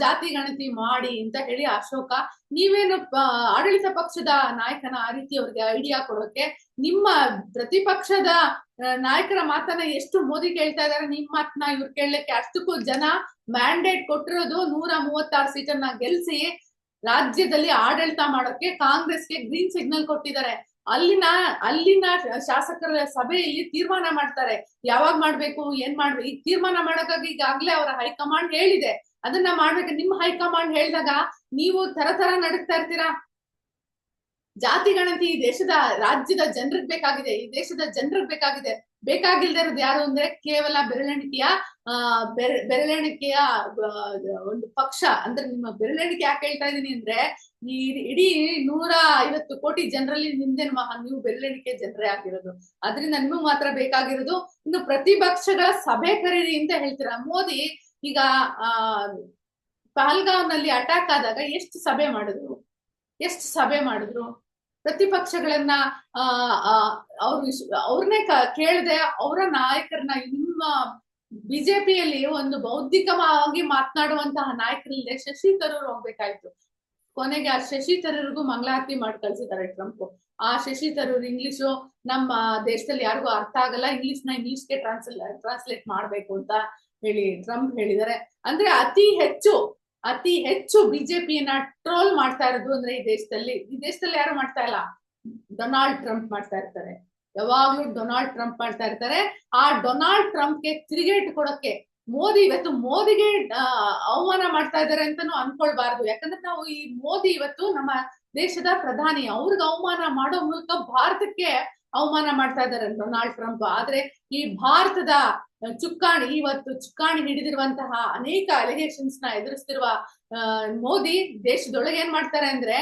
ಜಾತಿ ಗಣತಿ ಮಾಡಿ ಅಂತ ಹೇಳಿ ಅಶೋಕ, ನೀವೇನು ಆಡಳಿತ ಪಕ್ಷದ ನಾಯಕನ ಆ ರೀತಿ ಅವ್ರಿಗೆ ಐಡಿಯಾ ಕೊಡೋಕೆ, ನಿಮ್ಮ ಪ್ರತಿಪಕ್ಷದ ನಾಯಕರ ಮಾತನ್ನ ಎಷ್ಟು ಮೋದಿ ಕೇಳ್ತಾ ಇದಾರೆ ನಿಮ್ ಮಾತನ್ನ ಇವ್ರು ಕೇಳಲಿಕ್ಕೆ ಅಷ್ಟಕ್ಕೂ ಜನ ಮ್ಯಾಂಡೇಟ್ ಕೊಟ್ಟಿರೋದು ನೂರ ಮೂವತ್ತಾರು ಸೀಟನ್ನ ಗೆಲ್ಸಿ, ರಾಜ್ಯದಲ್ಲಿ ಆಡಳಿತ ಮಾಡೋಕೆ ಕಾಂಗ್ರೆಸ್ಗೆ ಗ್ರೀನ್ ಸಿಗ್ನಲ್ ಕೊಟ್ಟಿದ್ದಾರೆ. ಅಲ್ಲಿನ ಅಲ್ಲಿನ ಶಾಸಕರ ಸಭೆಯಲ್ಲಿ ತೀರ್ಮಾನ ಮಾಡ್ತಾರೆ. ಯಾವಾಗ ಮಾಡ್ಬೇಕು, ಏನ್ ಮಾಡ್ಬೇಕು? ಈಗ ತೀರ್ಮಾನ ಮಾಡೋಕಾಗಿ ಈಗಾಗ್ಲೇ ಅವರ ಹೈಕಮಾಂಡ್ ಹೇಳಿದೆ. ಅದನ್ನ ಮಾಡ್ಬೇಕು. ನಿಮ್ ಹೈಕಮಾಂಡ್ ಹೇಳಿದಾಗ ನೀವು ತರ ತರ ನಡೀತಾ ಇರ್ತೀರಾ? ಜಾತಿ ಗಣತಿ ಈ ದೇಶದ, ರಾಜ್ಯದ ಜನರಿಗೆ ಬೇಕಾಗಿದೆ. ಈ ದೇಶದ ಜನರಿಗೆ ಬೇಕಾಗಿದೆ. ಬೇಕಾಗಿಲ್ದೇ ಇರೋದು ಯಾರು ಅಂದ್ರೆ ಕೇವಲ ಬೆರಳೆಣಿಕೆಯ, ಆ, ಬೆರ- ಬೆರಳೆಣಿಕೆಯ ಒಂದು ಪಕ್ಷ. ಅಂದ್ರೆ ನಿಮ್ಮ ಬೆರಳೆಣಿಕೆ ಯಾಕೆ ಹೇಳ್ತಾ ಇದೀನಿ ಅಂದ್ರೆ, ಈ ಇಡೀ ನೂರ ಐವತ್ತು ಕೋಟಿ ಜನರಲ್ಲಿ ನಿಮ್ದೇನು ಮಹಾ ನೀವು ಬೆರಳೆಣಿಕೆ ಜನರೇ ಆಗಿರೋದು. ಅದರಿಂದ ನಿಮಗ್ ಮಾತ್ರ ಬೇಕಾಗಿರೋದು ಇನ್ನು ಪ್ರತಿಪಕ್ಷಗಳ ಸಭೆ ಕರೀರಿ ಅಂತ ಹೇಳ್ತೀರಾ? ಮೋದಿ ಈಗ, ಆ ಪಹಲ್ಗಾವ್ನಲ್ಲಿ ಅಟ್ಯಾಕ್ ಆದಾಗ ಎಷ್ಟು ಸಭೆ ಮಾಡಿದ್ರು? ಎಷ್ಟು ಸಭೆ ಮಾಡಿದ್ರು? ಪ್ರತಿಪಕ್ಷಗಳನ್ನ ಆ ವಿಶ್ ಅವ್ರನ್ನೇ ಕೇಳದೆ ಅವರ ನಾಯಕರನ್ನ ನಿಮ್ಮ ಬಿಜೆಪಿಯಲ್ಲಿ ಒಂದು ಬೌದ್ಧಿಕವಾಗಿ ಮಾತನಾಡುವಂತಹ ನಾಯಕರಿಲ್ಲದೆ ಶಶಿ ತರೂರ್ ಹೋಗ್ಬೇಕಾಯ್ತು. ಕೊನೆಗೆ ಆ ಶಶಿ ತರೂರ್ಗೂ ಮಂಗಳಾರತಿ ಮಾಡಿ ಕಳ್ಸಿದ್ದಾರೆ ಟ್ರಂಪ್. ಆ ಶಶಿ ತರೂರ್ ಇಂಗ್ಲಿಷು ನಮ್ಮ ದೇಶದಲ್ಲಿ ಯಾರಿಗೂ ಅರ್ಥ ಆಗಲ್ಲ. ಇಂಗ್ಲಿಷ್ನ ಇಂಗ್ಲಿಷ್ಗೆ ಟ್ರಾನ್ಸ್ಲ, ಟ್ರಾನ್ಸ್ಲೇಟ್ ಮಾಡ್ಬೇಕು ಅಂತ ಹೇಳಿ ಟ್ರಂಪ್ ಹೇಳಿದ್ದಾರೆ. ಅಂದ್ರೆ ಅತಿ ಹೆಚ್ಚು ಅತಿ ಹೆಚ್ಚು ಬಿಜೆಪಿಯನ್ನ ಟ್ರೋಲ್ ಮಾಡ್ತಾ ಇರೋದು ಅಂದ್ರೆ ಈ ದೇಶದಲ್ಲಿ. ಈ ದೇಶದಲ್ಲಿ ಯಾರು ಮಾಡ್ತಾ ಇಲ್ಲ? ಡೊನಾಲ್ಡ್ ಟ್ರಂಪ್ ಮಾಡ್ತಾ ಇರ್ತಾರೆ. ಯಾವಾಗ್ಲೂ ಡೊನಾಲ್ಡ್ ಟ್ರಂಪ್ ಮಾಡ್ತಾ ಇರ್ತಾರೆ. ಆ ಡೊನಾಲ್ಡ್ ಟ್ರಂಪ್ಗೆ ತಿರುಗೇಟ್ ಕೊಡಕ್ಕೆ ಮೋದಿ, ಇವತ್ತು ಮೋದಿಗೆ ಅವಮಾನ ಮಾಡ್ತಾ ಇದ್ದಾರೆ ಅಂತಾನು ಅನ್ಕೊಳ್ಬಾರ್ದು. ಯಾಕಂದ್ರೆ ನಾವು ಈ ಮೋದಿ ಇವತ್ತು ನಮ್ಮ ದೇಶದ ಪ್ರಧಾನಿ, ಅವ್ರಿಗೆ ಅವಮಾನ ಮಾಡೋ ಮೂಲಕ ಭಾರತಕ್ಕೆ ಅವಮಾನ ಮಾಡ್ತಾ ಇದ್ದಾರೆ ಡೊನಾಲ್ಡ್ ಟ್ರಂಪ್ ಆದ್ರೆ ಈ ಭಾರತದ ಚುಕ್ಕಾಣಿ, ಇವತ್ತು ಚುಕ್ಕಾಣಿ ಹಿಡಿದಿರುವಂತಹ ಅನೇಕ ಅಲಿಗೇಷನ್ಸ್ನ ಎದುರಿಸ್ತಿರುವ ಮೋದಿ ದೇಶದೊಳಗೆ ಏನ್ ಮಾಡ್ತಾರೆ ಅಂದ್ರೆ,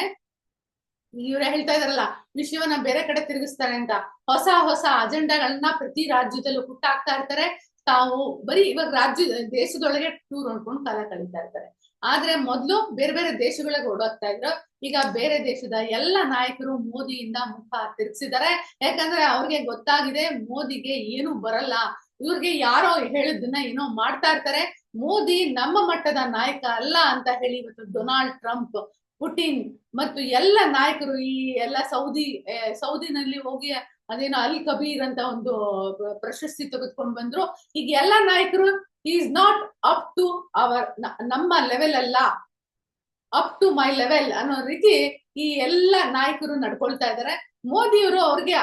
ಇವ್ರ ಹೇಳ್ತಾ ಇದಾರಲ್ಲ ವಿಷಯವನ್ನ ಬೇರೆ ಕಡೆ ತಿರುಗಿಸ್ತಾರೆ ಅಂತ. ಹೊಸ ಹೊಸ ಅಜೆಂಡಾಗಳನ್ನ ಪ್ರತಿ ರಾಜ್ಯದಲ್ಲೂ ಹುಟ್ಟಾಕ್ತಾ ಇರ್ತಾರೆ. ತಾವು ಬರೀ ಇವಾಗ ರಾಜ್ಯ, ದೇಶದೊಳಗೆ ಟೂರ್ ನೋಡ್ಕೊಂಡು ಕಾಲ ಕಳೀತಾ ಇರ್ತಾರೆ. ಆದ್ರೆ ಮೊದ್ಲು ಬೇರೆ ಬೇರೆ ದೇಶಗಳಿಗೆ ಓಡೋಗ್ತಾ ಇದ್ರು. ಈಗ ಬೇರೆ ದೇಶದ ಎಲ್ಲ ನಾಯಕರು ಮೋದಿಯಿಂದ ಮುಖ ತಿರುಗಿಸಿದ್ದಾರೆ. ಯಾಕಂದ್ರೆ ಅವ್ರಿಗೆ ಗೊತ್ತಾಗಿದೆ ಮೋದಿಗೆ ಏನು ಬರಲ್ಲ. ಇವ್ರಿಗೆ ಯಾರೋ ಹೇಳಿದ್ದನ್ನ ಏನೋ ಮಾಡ್ತಾ ಇರ್ತಾರೆ. ಮೋದಿ ನಮ್ಮ ಮಟ್ಟದ ನಾಯಕ ಅಲ್ಲ ಅಂತ ಹೇಳಿ ಇವತ್ತು ಡೊನಾಲ್ಡ್ ಟ್ರಂಪ್ ಪುಟಿನ್ ಮತ್ತು ಎಲ್ಲ ನಾಯಕರು ಈ ಎಲ್ಲ ಸೌದಿ ಸೌದಿನಲ್ಲಿ ಹೋಗಿ ಅದೇನೋ ಅಲ್ ಕಬೀರ್ ಅಂತ ಒಂದು ಪ್ರಶಸ್ತಿ ತೆಗೆದುಕೊಂಡು ಬಂದ್ರು. ಈಗ ಎಲ್ಲ ನಾಯಕರು is not up to our ನಮ್ಮ ಲೆವೆಲ್ ಅಲ್ಲ ಅಪ್ ಟು ಮೈ ಲೆವೆಲ್ ಅನ್ನೋ ರೀತಿ ಈ ಎಲ್ಲ ನಾಯಕರು ನಡ್ಕೊಳ್ತಾ ಇದ್ದಾರೆ ಮೋದಿಯವರು ಅವ್ರಿಗೆ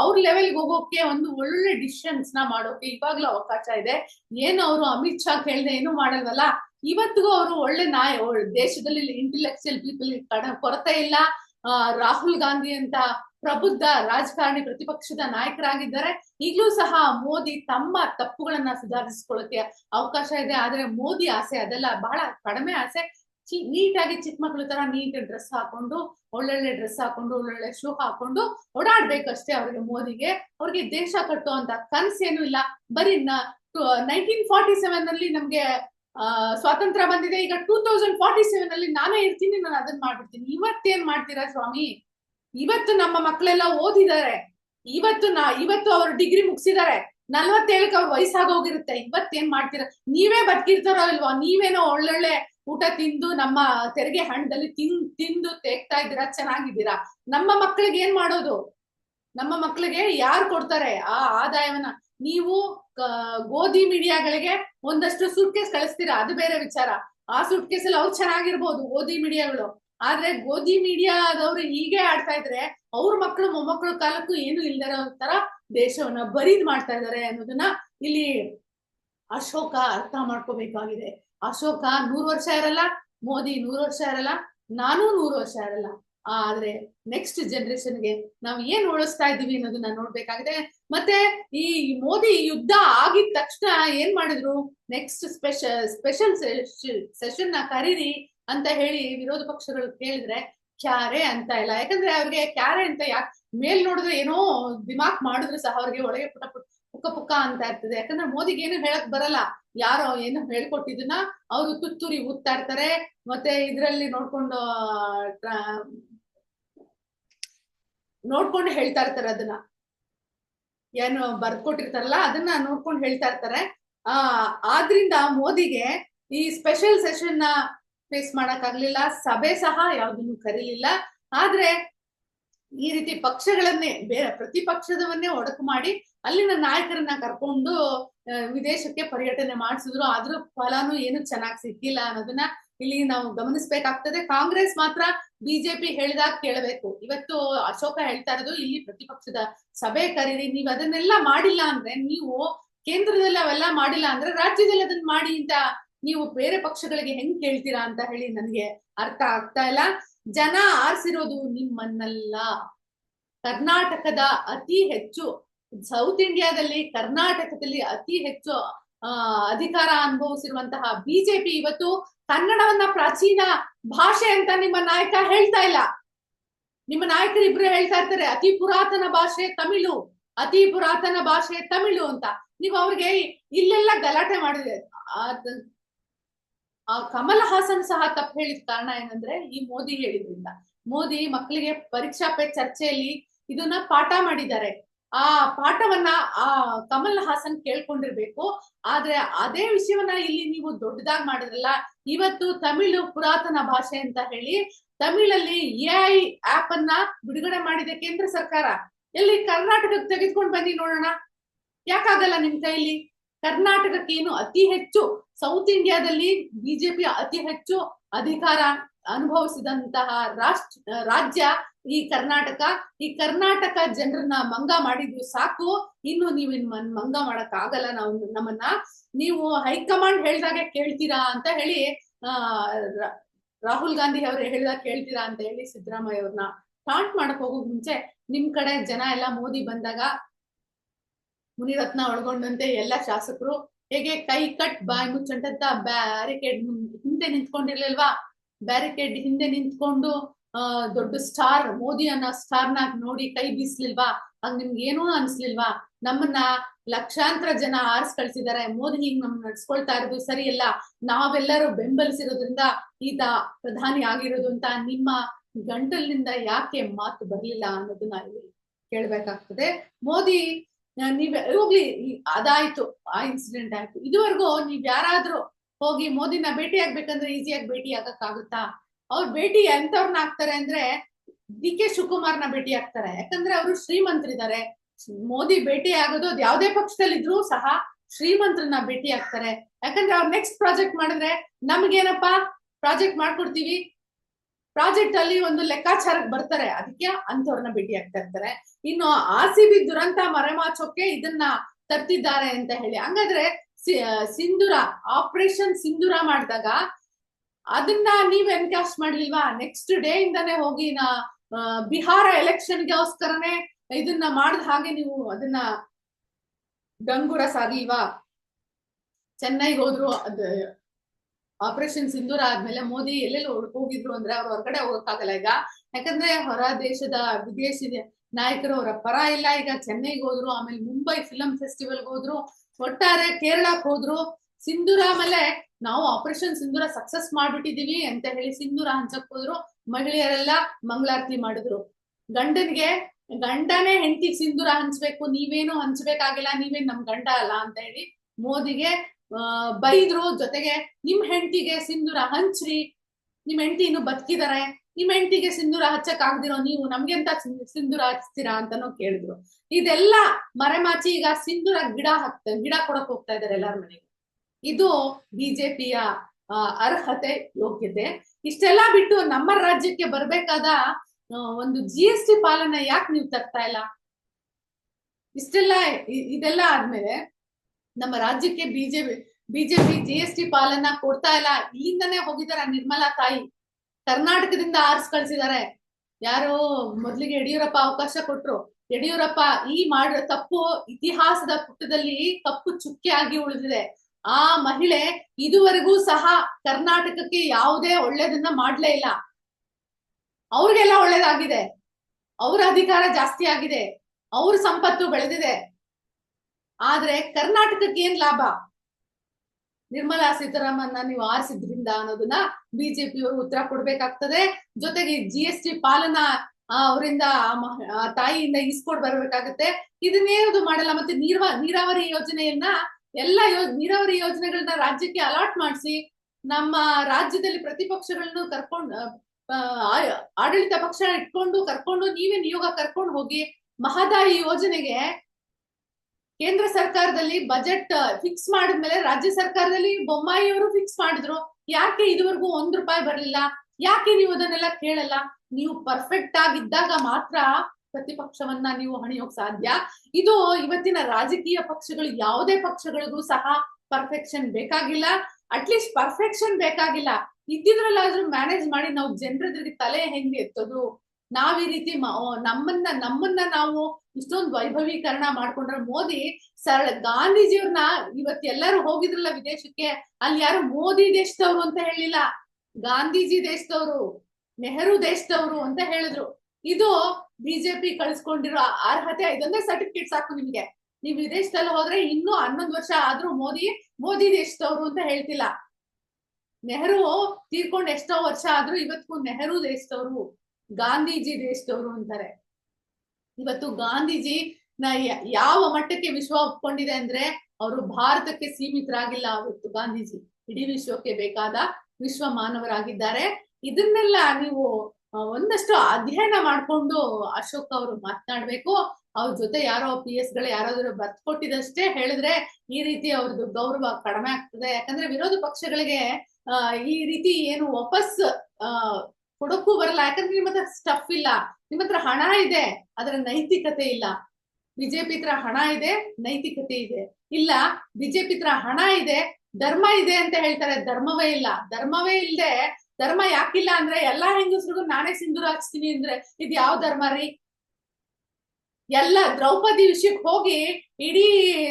ಅವ್ರ ಲೆವೆಲ್ಗೆ ಹೋಗೋಕೆ ಒಂದು ಒಳ್ಳೆ ಡಿಸಿಷನ್ಸ್ನ ಮಾಡೋಕೆ ಇವಾಗ್ಲೂ ಅವಕಾಶ ಇದೆ. ಏನು ಅವರು ಅಮಿತ್ ಶಾ ಕೇಳ್ದೆ ಏನು ಮಾಡಲ್ವಲ್ಲ? ಇವತ್ತಿಗೂ ಅವರು ಒಳ್ಳೆ ನಾಯ ದೇಶದಲ್ಲಿ ಇಂಟೆಲೆಕ್ಚುಯಲ್ ಪೀಪಲ್ ಕಡ, ಕೊರತೆ ಇಲ್ಲ. ರಾಹುಲ್ ಗಾಂಧಿ ಅಂತ ಪ್ರಬುದ್ಧ ರಾಜಕಾರಣಿ ಪ್ರತಿಪಕ್ಷದ ನಾಯಕರಾಗಿದ್ದಾರೆ. ಈಗಲೂ ಸಹ ಮೋದಿ ತಮ್ಮ ತಪ್ಪುಗಳನ್ನ ಸುಧಾರಿಸ್ಕೊಳ್ಳಕ್ಕೆ ಅವಕಾಶ ಇದೆ. ಆದ್ರೆ ಮೋದಿ ಆಸೆ ಅದೆಲ್ಲ, ಬಹಳ ಕಡಿಮೆ ಆಸೆ. ನೀಟಾಗಿ ಚಿಕ್ಕ ಮಕ್ಳ ತರ ನೀಟ್ ಡ್ರೆಸ್ ಹಾಕೊಂಡು, ಒಳ್ಳೊಳ್ಳೆ ಡ್ರೆಸ್ ಹಾಕೊಂಡು, ಒಳ್ಳೊಳ್ಳೆ ಶೂ ಹಾಕೊಂಡು ಓಡಾಡ್ಬೇಕಷ್ಟೇ ಅವ್ರಿಗೆ ಮೋದಿಗೆ. ಅವ್ರಿಗೆ ದೇಶ ಕಟ್ಟುವಂತ ಕನ್ಸೇನು ಇಲ್ಲ. ಬರೀ ನೈನ್ಟೀನ್ ಫಾರ್ಟಿ ಸೆವೆನ್ ಅಲ್ಲಿ ನಮ್ಗೆ ಸ್ವಾತಂತ್ರ್ಯ ಬಂದಿದೆ. ಈಗ ಟೂ ತೌಸಂಡ್ ಫಾರ್ಟಿ ಸೆವೆನ್ ಅಲ್ಲಿ ನಾನೇ ಇರ್ತೀನಿ, ನಾನು ಅದನ್ನ ಮಾಡ್ಬಿಡ್ತೀನಿ. ಇವತ್ತೇನ್ ಮಾಡ್ತೀರಾ ಸ್ವಾಮಿ? ಇವತ್ತು ನಮ್ಮ ಮಕ್ಕಳೆಲ್ಲ ಓದಿದ್ದಾರೆ. ಇವತ್ತು ನಾ, ಇವತ್ತು ಅವರು ಡಿಗ್ರಿ ಮುಗಿಸಿದ್ದಾರೆ. ನಲ್ವತ್ತೇಳಕ್ಕೆ ಅವ್ರ ವಯಸ್ಸಾಗೋಗಿರುತ್ತೆ ಇವತ್ತೇನ್ ಮಾಡ್ತೀರಾ? ನೀವೇ ಬದುಕಿರ್ತಾರೋ ಇಲ್ವಾ? ನೀವೇನೋ ಒಳ್ಳೊಳ್ಳೆ ಊಟ ತಿಂದು, ನಮ್ಮ ತೆರಿಗೆ ಹಣದಲ್ಲಿ ತಿನ್, ತಿಂದು ತೇಗ್ತಾ ಇದ್ದೀರಾ? ಚೆನ್ನಾಗಿದ್ದೀರಾ? ನಮ್ಮ ಮಕ್ಕಳಿಗೆ ಏನ್ ಮಾಡೋದು? ನಮ್ಮ ಮಕ್ಕಳಿಗೆ ಯಾರು ಕೊಡ್ತಾರೆ ಆ ಆದಾಯವನ್ನ? ನೀವು ಗೋಧಿ ಮೀಡಿಯಾಗಳಿಗೆ ಒಂದಷ್ಟು ಸೂಟ್ ಕೇಸ್ ಕಳಿಸ್ತೀರಾ? ಅದು ಬೇರೆ ವಿಚಾರ. ಆ ಸೂಟ್ ಅಲ್ಲಿ ಅವ್ರು ಚೆನ್ನಾಗಿರ್ಬೋದು, ಗೋಧಿ ಮೀಡಿಯಾಗಳು. ಆದ್ರೆ ಗೋಧಿ ಮೀಡಿಯಾದವ್ರು ಹೀಗೆ ಆಡ್ತಾ ಇದ್ರೆ ಅವ್ರ ಮಕ್ಕಳು ಮೊಮ್ಮಕ್ಕಳು ಕಾಲಕ್ಕೂ ಏನು ಇಲ್ದಿರೋ ತರ ದೇಶವನ್ನ ಬರೀದ್ ಮಾಡ್ತಾ ಇದಾರೆ ಅನ್ನೋದನ್ನ ಇಲ್ಲಿ ಅಶೋಕ ಅರ್ಥ ಮಾಡ್ಕೋಬೇಕಾಗಿದೆ. ಅಶೋಕ ನೂರ್ ವರ್ಷ ಇರಲ್ಲ ಮೋದಿ ನೂರು ವರ್ಷ ಇರಲ್ಲ ನಾನು ನೂರು ವರ್ಷ ಇರಲ್ಲ ಆದ್ರೆ ನೆಕ್ಸ್ಟ್ ಜನರೇಷನ್ಗೆ ನಾವು ಏನ್ ಉಳಿಸ್ತಾ ಇದೀವಿ ಅನ್ನೋದನ್ನ ನೋಡ್ಬೇಕಾಗಿದೆ. ಮತ್ತೆ ಈ ಮೋದಿ ಯುದ್ಧ ಆಗಿದ ತಕ್ಷಣ ಏನ್ ಮಾಡಿದ್ರು? ನೆಕ್ಸ್ಟ್ ಸ್ಪೆಷಲ್ ಸ್ಪೆಷಲ್ ಸೆಷನ್ನ ಕರೀರಿ ಅಂತ ಹೇಳಿ ವಿರೋಧ ಪಕ್ಷಗಳು ಕೇಳಿದ್ರೆ ಕ್ಯಾರೆ ಅಂತ ಇಲ್ಲ. ಯಾಕಂದ್ರೆ ಅವ್ರಿಗೆ ಕ್ಯಾರೆ ಅಂತ ಯಾಕೆ ಮೇಲ್ ನೋಡಿದ್ರೆ ಏನೋ ದಿಮಾಕ್ ಮಾಡಿದ್ರು ಸಹ ಅವ್ರಿಗೆ ಒಳಗೆ ಪುಟ ಪುಟ ಪುಕ್ಕ ಪುಕ್ಕ ಅಂತ ಇರ್ತದೆ. ಯಾಕಂದ್ರೆ ಮೋದಿಗೆ ಏನು ಹೇಳಕ್ ಬರಲ್ಲ. ಯಾರೋ ಏನು ಹೇಳ್ಕೊಟ್ಟಿದ್ದನ್ನ ಅವರು ತುತ್ತೂರಿ ಊದ್ತಾ ಇರ್ತಾರೆ. ಮತ್ತೆ ಇದ್ರಲ್ಲಿ ನೋಡ್ಕೊಂಡು ನೋಡ್ಕೊಂಡು ಹೇಳ್ತಾ ಇರ್ತಾರೆ ಅದನ್ನ. ಏನು ಬರ್ಕೊಟ್ಟಿರ್ತಾರಲ್ಲ, ಅದನ್ನ ನೋಡ್ಕೊಂಡು ಹೇಳ್ತಾ ಇರ್ತಾರೆ. ಆ, ಆದ್ರಿಂದ ಮೋದಿಗೆ ಈ ಸ್ಪೆಷಲ್ ಸೆಷನ್ನ ಫೇಸ್ ಮಾಡಕ್ ಆಗ್ಲಿಲ್ಲ. ಸಭೆ ಸಹ ಯಾವ್ದನ್ನು ಕರೀಲಿಲ್ಲ. ಆದ್ರೆ ಈ ರೀತಿ ಪಕ್ಷಗಳನ್ನೇ ಪ್ರತಿಪಕ್ಷದವನ್ನೇ ಒಡಕು ಮಾಡಿ ಅಲ್ಲಿನ ನಾಯಕರನ್ನ ಕರ್ಕೊಂಡು ವಿದೇಶಕ್ಕೆ ಪರ್ಯಟನೆ ಮಾಡಿಸಿದ್ರು. ಆದ್ರೂ ಫಲಾನು ಏನು ಚೆನ್ನಾಗಿ ಸಿಕ್ಕಿಲ್ಲ ಅನ್ನೋದನ್ನ ಇಲ್ಲಿ ನಾವು ಗಮನಿಸ್ಬೇಕಾಗ್ತದೆ. ಕಾಂಗ್ರೆಸ್ ಮಾತ್ರ ಬಿಜೆಪಿ ಹೇಳಿದಾಗ ಕೇಳಬೇಕು. ಇವತ್ತು ಅಶೋಕ ಹೇಳ್ತಾ ಇರೋದು, ಇಲ್ಲಿ ಪ್ರತಿಪಕ್ಷದ ಸಭೆ ಕರೀರಿ, ನೀವು ಅದನ್ನೆಲ್ಲ ಮಾಡಿಲ್ಲ ಅಂದ್ರೆ, ನೀವು ಕೇಂದ್ರದಲ್ಲಿ ಅವೆಲ್ಲ ಮಾಡಿಲ್ಲ ಅಂದ್ರೆ ರಾಜ್ಯದಲ್ಲಿ ಅದನ್ನ ಮಾಡಿ ಅಂತ ನೀವು ಬೇರೆ ಪಕ್ಷಗಳಿಗೆ ಹೆಂಗ್ ಕೇಳ್ತೀರಾ ಅಂತ ಹೇಳಿ ನನಗೆ ಅರ್ಥ ಆಗ್ತಾ ಇಲ್ಲ. ಜನ ಆರಿಸಿರೋದು ನಿಮ್ಮನ್ನಲ್ಲ. ಕರ್ನಾಟಕದ ಅತಿ ಹೆಚ್ಚು ಸೌತ್ ಇಂಡಿಯಾದಲ್ಲಿ ಕರ್ನಾಟಕದಲ್ಲಿ ಅತಿ ಹೆಚ್ಚು ಅಧಿಕಾರ ಅನುಭವಿಸಿರುವಂತಹ ಬಿಜೆಪಿ ಇವತ್ತು ಕನ್ನಡವನ್ನ ಪ್ರಾಚೀನ ಭಾಷೆ ಅಂತ ನಿಮ್ಮ ನಾಯಕ ಹೇಳ್ತಾ ಇಲ್ಲ. ನಿಮ್ಮ ನಾಯಕರು ಇಬ್ರು ಹೇಳ್ತಾ ಇರ್ತಾರೆ, ಅತಿ ಪುರಾತನ ಭಾಷೆ ತಮಿಳು, ಅತಿ ಪುರಾತನ ಭಾಷೆ ತಮಿಳು ಅಂತ. ನೀವು ಅವ್ರಿಗೆ ಇಲ್ಲೆಲ್ಲ ಗಲಾಟೆ ಮಾಡಿದ್ರೆ ಕಮಲ್ ಹಾಸನ್ ಸಹ ತಪ್ಪು ಹೇಳಿದ ಕಾರಣ ಏನಂದ್ರೆ ಈ ಮೋದಿ ಹೇಳಿದ್ರಿಂದ. ಮೋದಿ ಮಕ್ಕಳಿಗೆ ಪರೀಕ್ಷಾ ಪೇ ಚರ್ಚೆಯಲ್ಲಿ ಇದನ್ನ ಪಾಠ ಮಾಡಿದ್ದಾರೆ. ಆ ಪಾಠವನ್ನ ಆ ಕಮಲ್ ಹಾಸನ್ ಕೇಳ್ಕೊಂಡಿರ್ಬೇಕು. ಆದ್ರೆ ಅದೇ ವಿಷಯವನ್ನ ಇಲ್ಲಿ ನೀವು ದೊಡ್ಡದಾಗಿ ಮಾಡಿದ್ರಲ್ಲ, ಇವತ್ತು ತಮಿಳು ಪುರಾತನ ಭಾಷೆ ಅಂತ ಹೇಳಿ ತಮಿಳಲ್ಲಿ ಎ ಐ ಆಪ್ ಅನ್ನ ಬಿಡುಗಡೆ ಮಾಡಿದೆ ಕೇಂದ್ರ ಸರ್ಕಾರ. ಎಲ್ಲಿ ಕರ್ನಾಟಕಕ್ಕೆ ತೆಗೆದುಕೊಂಡು ಬನ್ನಿ ನೋಡೋಣ. ಯಾಕಾಗಲ್ಲ ನಿಮ್ ಕೈಲಿ? ಕರ್ನಾಟಕಕ್ಕೆ ಏನು ಅತಿ ಹೆಚ್ಚು ಸೌತ್ ಇಂಡಿಯಾದಲ್ಲಿ ಬಿಜೆಪಿ ಅತಿ ಹೆಚ್ಚು ಅಧಿಕಾರ ಅನುಭವಿಸಿದಂತಹ ರಾಷ್ಟ್ರ, ರಾಜ್ಯ ಈ ಕರ್ನಾಟಕ. ಈ ಕರ್ನಾಟಕ ಜನರನ್ನ ಮಂಗ ಮಾಡಿದ್ವಿ ಸಾಕು. ಇನ್ನು ನೀವು ಮಂಗ ಮಾಡಕ್ ಆಗಲ್ಲ ನಾವು ನಮ್ಮನ್ನ ನೀವು ಹೈಕಮಾಂಡ್ ಹೇಳ್ದಾಗೆ ಕೇಳ್ತೀರಾ ಅಂತ ಹೇಳಿ ರಾಹುಲ್ ಗಾಂಧಿ ಅವ್ರು ಹೇಳ್ದಾಗ ಕೇಳ್ತೀರಾ ಅಂತ ಹೇಳಿ ಸಿದ್ದರಾಮಯ್ಯ ಅವ್ರನ್ನ ಟಾಂಟ್ ಮಾಡಕ್ ಹೋಗೋ ಮುಂಚೆ ನಿಮ್ ಕಡೆ ಜನ ಎಲ್ಲ ಮೋದಿ ಬಂದಾಗ ಮುನಿರತ್ನ ಒಳಗೊಂಡಂತೆ ಎಲ್ಲ ಶಾಸಕರು ಹೇಗೆ ಕೈ ಕಟ್ ಬಾಯಿ ಮುಚ್ಚಂಟಂತ ಬ್ಯಾರಿಕೇಡ್ ಹಿಂದೆ ನಿಂತ್ಕೊಂಡಿರ್ಲಿಲ್ವಾ? ಬ್ಯಾರಿಕೇಡ್ ಹಿಂದೆ ನಿಂತ್ಕೊಂಡು ದೊಡ್ಡ ಸ್ಟಾರ್ ಮೋದಿ ಅನ್ನೋ ಸ್ಟಾರ್ನ ನೋಡಿ ಕೈ ಬೀಸ್ಲಿಲ್ವಾ? ಹಂಗ ನಿಮ್ಗೆ ಏನೂ ಅನ್ಸ್ಲಿಲ್ವಾ? ನಮ್ಮನ್ನ ಲಕ್ಷಾಂತರ ಜನ ಆರ್ಸ್ ಕಳ್ಸಿದ್ದಾರೆ ಮೋದಿ ಹಿಂಗ್ ನಮ್ ನಡ್ಸ್ಕೊಳ್ತಾ ಇರೋದು ಸರಿ ಇಲ್ಲ ನಾವೆಲ್ಲರೂ ಬೆಂಬಲಿಸಿರೋದ್ರಿಂದ ಈತ ಪ್ರಧಾನಿ ಆಗಿರೋದು ಅಂತ ನಿಮ್ಮ ಗಂಟಲಿನಿಂದ ಯಾಕೆ ಮಾತು ಬರ್ಲಿಲ್ಲ ಅನ್ನೋದನ್ನ ಇಲ್ಲಿ ಕೇಳ್ಬೇಕಾಗ್ತದೆ. ಮೋದಿ ನೀವ್ ಹೋಗ್ಲಿ ಅದಾಯ್ತು, ಆ ಇನ್ಸಿಡೆಂಟ್ ಆಯ್ತು. ಇದುವರೆಗೂ ನೀವ್ ಯಾರಾದ್ರೂ ಹೋಗಿ ಮೋದಿನ ಭೇಟಿ ಆಗ್ಬೇಕಂದ್ರೆ ಈಸಿಯಾಗಿ ಭೇಟಿ ಆಗಕ್ಕಾಗುತ್ತಾ? ಅವ್ರ ಭೇಟಿ ಎಂತವ್ರನ್ನ ಆಗ್ತಾರೆ ಅಂದ್ರೆ ಡಿ ಕೆ ಶಿವಕುಮಾರ್ನ ಭೇಟಿ ಆಗ್ತಾರೆ ಯಾಕಂದ್ರೆ ಅವರು ಶ್ರೀಮಂತರಿದ್ದಾರೆ. ಮೋದಿ ಭೇಟಿ ಆಗೋದು ಅದ್ ಯಾವ್ದೇ ಪಕ್ಷದಲ್ಲಿದ್ರು ಸಹ ಶ್ರೀಮಂತರನ್ನ ಭೇಟಿ ಆಗ್ತಾರೆ ಯಾಕಂದ್ರೆ ಅವ್ರ ನೆಕ್ಸ್ಟ್ ಪ್ರಾಜೆಕ್ಟ್ ಮಾಡಿದ್ರೆ ನಮ್ಗೇನಪ್ಪಾ? ಪ್ರಾಜೆಕ್ಟ್ ಮಾಡ್ಕೊಡ್ತೀವಿ ಪ್ರಾಜೆಕ್ಟ್ ಅಲ್ಲಿ ಒಂದು ಲೆಕ್ಕಾಚಾರಕ್ಕೆ ಬರ್ತಾರೆ. ಅದಕ್ಕೆ ಅಂತವ್ರನ್ನ ಭೇಟಿ ಆಗ್ತಾ ಇರ್ತಾರೆ. ಇನ್ನು ಆರ್ ಸಿ ಬಿ ದುರಂತ ಮರೆಮಾಚೋಕೆ ಇದನ್ನ ತರ್ತಿದ್ದಾರೆ ಅಂತ ಹೇಳಿ. ಹಂಗಾದ್ರೆ ಸಿಂಧೂರ ಆಪರೇಷನ್ ಸಿಂಧೂರ ಮಾಡಿದಾಗ ಅದನ್ನ ನೀವ್ ಎನ್ಕಾಸ್ಟ್ ಮಾಡ್ಲಿಲ್ವಾ? ನೆಕ್ಸ್ಟ್ ಡೇ ಇಂದಾನೆ ಹೋಗಿ ನಾ ಬಿಹಾರ ಎಲೆಕ್ಷನ್ಗೋಸ್ಕರನೇ ಇದನ್ನ ಮಾಡಿದ ಹಾಗೆ ನೀವು ಅದನ್ನ ಡಂಗುರ ಸಾಗಿಲ್ವಾ ಚೆನ್ನೈಗೆ ಹೋದ್ರು ಅದ್ ಆಪರೇಷನ್ ಸಿಂಧೂರ್ ಆದ್ಮೇಲೆ ಮೋದಿ ಎಲ್ಲೆಲ್ಲಿ ಹೋಗಿದ್ರು ಅಂದ್ರೆ ಅವ್ರು ಹೊರಗಡೆ ಹೋಗಕ್ಕಾಗಲ್ಲ ಈಗ. ಯಾಕಂದ್ರೆ ಹೊರ ದೇಶದ ವಿದೇಶಿ ನಾಯಕರು ಅವರ ಪರ ಇಲ್ಲ. ಈಗ ಚೆನ್ನೈಗೆ ಹೋದ್ರು, ಆಮೇಲೆ ಮುಂಬೈ ಫಿಲಂ ಫೆಸ್ಟಿವಲ್ಗೆ ಹೋದ್ರು, ಒಟ್ಟಾರೆ ಕೇರಳಕ್ಕೆ ಹೋದ್ರು. ಸಿಂಧೂರ ಆಮೇಲೆ ನಾವು ಆಪರೇಷನ್ ಸಿಂಧೂರ ಸಕ್ಸಸ್ ಮಾಡ್ಬಿಟ್ಟಿದೀವಿ ಅಂತ ಹೇಳಿ ಸಿಂಧೂರ ಹಂಚಕ್ ಹೋದ್ರು. ಮಹಿಳೆಯರೆಲ್ಲ ಮಂಗಳಾರತಿ ಮಾಡಿದ್ರು. ಗಂಡನ್ಗೆ, ಗಂಡನೇ ಹೆಂಡತಿ ಸಿಂಧೂರ ಹಂಚ್ಬೇಕು, ನೀವೇನು ಹಂಚ್ಬೇಕಾಗಿಲ್ಲ, ನೀವೇನ್ ನಮ್ ಗಂಡ ಅಲ್ಲ ಅಂತ ಹೇಳಿ ಮೋದಿಗೆ ಬೈದ್ರು ಜೊತೆಗೆ ನಿಮ್ ಹೆಂಡತಿಗೆ ಸಿಂಧೂರ ಹಂಚ್ರಿ. ನಿಮ್ ಹೆಂಡತಿ ಇನ್ನು ಬದುಕಿದಾರೆ. ನಿಮ್ ಹೆಂಡತಿಗೆ ಸಿಂಧೂರ ಹಚ್ಚಕ್ ಆಗ್ದಿರೋ ನೀವು ನಮ್ಗೆಂತ ಸಿಂಧೂರ ಹಚ್ತೀರಾ ಅಂತಾನು ಕೇಳಿದ್ರು. ಇದೆಲ್ಲ ಮರೆಮಾಚಿ ಈಗ ಸಿಂಧೂರ ಗಿಡ ಹಾಕ್ತ, ಗಿಡ ಕೊಡಕ್ ಹೋಗ್ತಾ ಇದಾರೆ ಎಲ್ಲಾರ ಮನೆಗೆ. ಇದು ಬಿಜೆಪಿಯ ಅರ್ಹತೆ ಯೋಗ್ಯತೆ. ಇಷ್ಟೆಲ್ಲ ಬಿಟ್ಟು ನಮ್ಮ ರಾಜ್ಯಕ್ಕೆ ಬರ್ಬೇಕಾದ ಒಂದು ಜಿ ಎಸ್ ಟಿ ಪಾಲನೆ ಯಾಕೆ ನೀವು ತರ್ತಾ ಇಲ್ಲ? ಇಷ್ಟೆಲ್ಲ ಇದೆಲ್ಲ ಆದ್ಮೇಲೆ ನಮ್ಮ ರಾಜ್ಯಕ್ಕೆ BJP BJP G S T ಪಾಲನ್ನ ಕೊಡ್ತಾ ಇಲ್ಲ. ಇಲ್ಲಿಂದನೇ ಹೋಗಿದಾರ ನಿರ್ಮಲಾ ತಾಯಿ. ಕರ್ನಾಟಕದಿಂದ ಆರ್ಸ್ ಕಳ್ಸಿದಾರೆ ಯಾರು ಮೊದ್ಲಿಗೆ ಯಡಿಯೂರಪ್ಪ ಅವಕಾಶ ಕೊಟ್ರು. ಯಡಿಯೂರಪ್ಪ ಈ ಮಾಡಿರೋ ತಪ್ಪು ಇತಿಹಾಸದ ಪುಟದಲ್ಲಿ ಕಪ್ಪು ಚುಕ್ಕೆ ಆಗಿ ಉಳಿದಿದೆ. ಆ ಮಹಿಳೆ ಇದುವರೆಗೂ ಸಹ ಕರ್ನಾಟಕಕ್ಕೆ ಯಾವುದೇ ಒಳ್ಳೇದನ್ನ ಮಾಡ್ಲೇ ಇಲ್ಲ. ಅವ್ರಿಗೆಲ್ಲ ಒಳ್ಳೇದಾಗಿದೆ. ಅವ್ರ ಅಧಿಕಾರ ಜಾಸ್ತಿ ಆಗಿದೆ. ಅವ್ರ ಸಂಪತ್ತು ಬೆಳೆದಿದೆ. ಆದ್ರೆ ಕರ್ನಾಟಕಕ್ಕೆ ಏನ್ ಲಾಭ? ನಿರ್ಮಲಾ ಸೀತಾರಾಮನ್ನ ನೀವು ಆರಿಸಿದ್ರಿಂದ ಅನ್ನೋದನ್ನ ಬಿಜೆಪಿಯವರು ಉತ್ತರ ಕೊಡ್ಬೇಕಾಗ್ತದೆ. ಜೊತೆಗೆ ಜಿ ಎಸ್ ಟಿ ಪಾಲನ ಅವರಿಂದ ತಾಯಿಯಿಂದ ಇಸ್ಕೊಡ್ ಬರ್ಬೇಕಾಗತ್ತೆ. ಇದನ್ನೇನದು ಮಾಡಲ್ಲ. ಮತ್ತೆ ನೀರ್ವ, ನೀರಾವರಿ ಯೋಜನೆಯನ್ನ ಎಲ್ಲಾ ಯೋ, ನೀರಾವರಿ ಯೋಜನೆಗಳನ್ನ ರಾಜ್ಯಕ್ಕೆ ಅಲಾಟ್ ಮಾಡಿಸಿ ನಮ್ಮ ರಾಜ್ಯದಲ್ಲಿ ಪ್ರತಿಪಕ್ಷಗಳನ್ನು ಕರ್ಕೊಂಡು ಆಡಳಿತ ಪಕ್ಷ ಇಟ್ಕೊಂಡು ಕರ್ಕೊಂಡು ನೀವೇ ನಿಯೋಗ ಕರ್ಕೊಂಡು ಹೋಗಿ ಮಹದಾಯಿ ಯೋಜನೆಗೆ ಕೇಂದ್ರ ಸರ್ಕಾರದಲ್ಲಿ ಬಜೆಟ್ ಫಿಕ್ಸ್ ಮಾಡಿದ್ಮೇಲೆ ರಾಜ್ಯ ಸರ್ಕಾರದಲ್ಲಿ ಬೊಮ್ಮಾಯಿ ಅವರು ಫಿಕ್ಸ್ ಮಾಡಿದ್ರು. ಯಾಕೆ ಇದುವರೆಗೂ ಒಂದ್ ರೂಪಾಯಿ ಬರಲಿಲ್ಲ? ಯಾಕೆ ನೀವು ಅದನ್ನೆಲ್ಲ ಕೇಳಲ್ಲ? ನೀವು ಪರ್ಫೆಕ್ಟ್ ಆಗಿದ್ದಾಗ ಮಾತ್ರ ಪ್ರತಿಪಕ್ಷವನ್ನ ನೀವು ಹಣಿಯೋಕ್ ಸಾಧ್ಯ. ಇದು ಇವತ್ತಿನ ರಾಜಕೀಯ ಪಕ್ಷಗಳು, ಯಾವುದೇ ಪಕ್ಷಗಳಿಗೂ ಸಹ ಪರ್ಫೆಕ್ಷನ್ ಬೇಕಾಗಿಲ್ಲ. ಅಟ್ಲೀಸ್ಟ್ ಪರ್ಫೆಕ್ಷನ್ ಬೇಕಾಗಿಲ್ಲ. ಇದ್ದಿದ್ರಲ್ಲಾದ್ರೂ ಮ್ಯಾನೇಜ್ ಮಾಡಿ ನಾವು ಜನರದ್ರಿಗೆ ತಲೆ ಹೆಂಗೆ ಎತ್ತೋದು? ನಾವ್ ಈ ರೀತಿ ನಮ್ಮನ್ನ ನಮ್ಮನ್ನ ನಾವು ಇಷ್ಟೊಂದು ವೈಭವೀಕರಣ ಮಾಡ್ಕೊಂಡ್ರೆ. ಮೋದಿ, ಸರಳ ಗಾಂಧೀಜಿಯವ್ರನ್ನ ಇವತ್ತು ಎಲ್ಲರೂ ಹೋಗಿದ್ರಲ್ಲ ವಿದೇಶಕ್ಕೆ, ಅಲ್ಲಿ ಯಾರು ಮೋದಿ ದೇಶದವ್ರು ಅಂತ ಹೇಳಿಲ್ಲ. ಗಾಂಧೀಜಿ ದೇಶದವ್ರು, ನೆಹರು ದೇಶದವ್ರು ಅಂತ ಹೇಳಿದ್ರು. ಇದು ಬಿಜೆಪಿ ಕಳಿಸ್ಕೊಂಡಿರೋ ಅರ್ಹತೆ ಇದೊಂದೇ ಸರ್ಟಿಫಿಕೇಟ್ ಸಾಕು ನಿಮ್ಗೆ. ನೀವು ವಿದೇಶದಲ್ಲಿ ಹೋದ್ರೆ ಇನ್ನೂ ಹನ್ನೊಂದು ವರ್ಷ ಆದ್ರೂ ಮೋದಿ ಮೋದಿ ದೇಶದವ್ರು ಅಂತ ಹೇಳ್ತಿಲ್ಲ. ನೆಹರು ತೀರ್ಕೊಂಡು ಎಷ್ಟೋ ವರ್ಷ ಆದ್ರೂ ಇವತ್ತಿಗೂ ನೆಹರು ದೇಶದವ್ರು, ಗಾಂಧೀಜಿ ದೇಶದವ್ರು ಅಂತಾರೆ. ಇವತ್ತು ಗಾಂಧೀಜಿ ನ ಯಾವ ಮಟ್ಟಕ್ಕೆ ವಿಶ್ವ ಒಪ್ಕೊಂಡಿದೆ ಅಂದ್ರೆ ಅವರು ಭಾರತಕ್ಕೆ ಸೀಮಿತರಾಗಿಲ್ಲ ಅವತ್ತು ಗಾಂಧೀಜಿ. ಇಡೀ ವಿಶ್ವಕ್ಕೆ ಬೇಕಾದ ವಿಶ್ವ ಮಾನವರಾಗಿದ್ದಾರೆ. ಇದನ್ನೆಲ್ಲ ನೀವು ಒಂದಷ್ಟು ಅಧ್ಯಯನ ಮಾಡ್ಕೊಂಡು ಅಶೋಕ್ ಅವರು ಮಾತನಾಡ್ಬೇಕು. ಅವ್ರ ಜೊತೆ ಯಾರೋ ಪಿ ಎಸ್ಗಳು ಯಾರಾದ್ರೂ ಬರ್ಕೊಟ್ಟಿದಷ್ಟೇ ಹೇಳಿದ್ರೆ ಈ ರೀತಿ ಅವ್ರದ್ದು ಗೌರವ ಕಡಿಮೆ ಆಗ್ತದೆ. ಯಾಕಂದ್ರೆ ವಿರೋಧ ಪಕ್ಷಗಳಿಗೆ ಈ ರೀತಿ ಏನು ವಾಪಸ್ ಕೊಡಕ್ಕೂ ಬರಲ್ಲ. ಯಾಕಂದ್ರೆ ನಿಮ್ಮ ಹತ್ರ ಸ್ಟಫ್ ಇಲ್ಲ. ನಿಮ್ಮ ಹತ್ರ ಹಣ ಇದೆ ಅದರ ನೈತಿಕತೆ ಇಲ್ಲ. ಬಿಜೆಪಿ ಹತ್ರ ಹಣ ಇದೆ, ನೈತಿಕತೆ ಇದೆ. ಇಲ್ಲ, ಬಿಜೆಪಿ ಹತ್ರ ಹಣ ಇದೆ, ಧರ್ಮ ಇದೆ ಅಂತ ಹೇಳ್ತಾರೆ. ಧರ್ಮವೇ ಇಲ್ಲ. ಧರ್ಮವೇ ಇಲ್ಲದೆ ಧರ್ಮ ಯಾಕಿಲ್ಲ ಅಂದ್ರೆ ಎಲ್ಲಾ ಹೆಂಗಸ್ರಿಗೂ ನಾನೇ ಸಿಂಧೂರ ಹಾಕ್ಸ್ತೀನಿ ಅಂದ್ರೆ ಇದು ಯಾವ ಧರ್ಮ ರೀ? ಎಲ್ಲ ದ್ರೌಪದಿ ವಿಷಯಕ್ಕೆ ಹೋಗಿ ಇಡೀ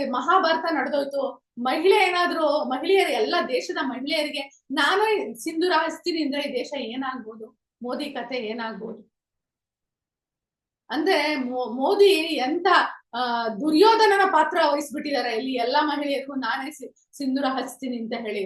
ಮಹಾಭಾರತ ನಡೆದೋಯ್ತು. ಮಹಿಳೆ ಏನಾದ್ರು, ಮಹಿಳೆಯರು ಎಲ್ಲ ದೇಶದ ಮಹಿಳೆಯರಿಗೆ ನಾನು ಸಿಂಧೂರ ಹಾಸ್ತೀನಿ ಅಂದ್ರೆ ಈ ದೇಶ ಏನಾಗ್ಬೋದು? ಮೋದಿ ಕತೆ ಏನಾಗ್ಬೋದು? ಅಂದ್ರೆ ಮೋದಿ ಎಂತ ದುರ್ಯೋಧನನ ಪಾತ್ರ ವಹಿಸ್ಬಿಟ್ಟಿದ್ದಾರೆ. ಇಲ್ಲಿ ಎಲ್ಲಾ ಮಹಿಳೆಯರಿಗೂ ನಾನೇ ಸಿಂಧೂರ ಹಚ್ತೀನಿ ಅಂತ ಹೇಳಿ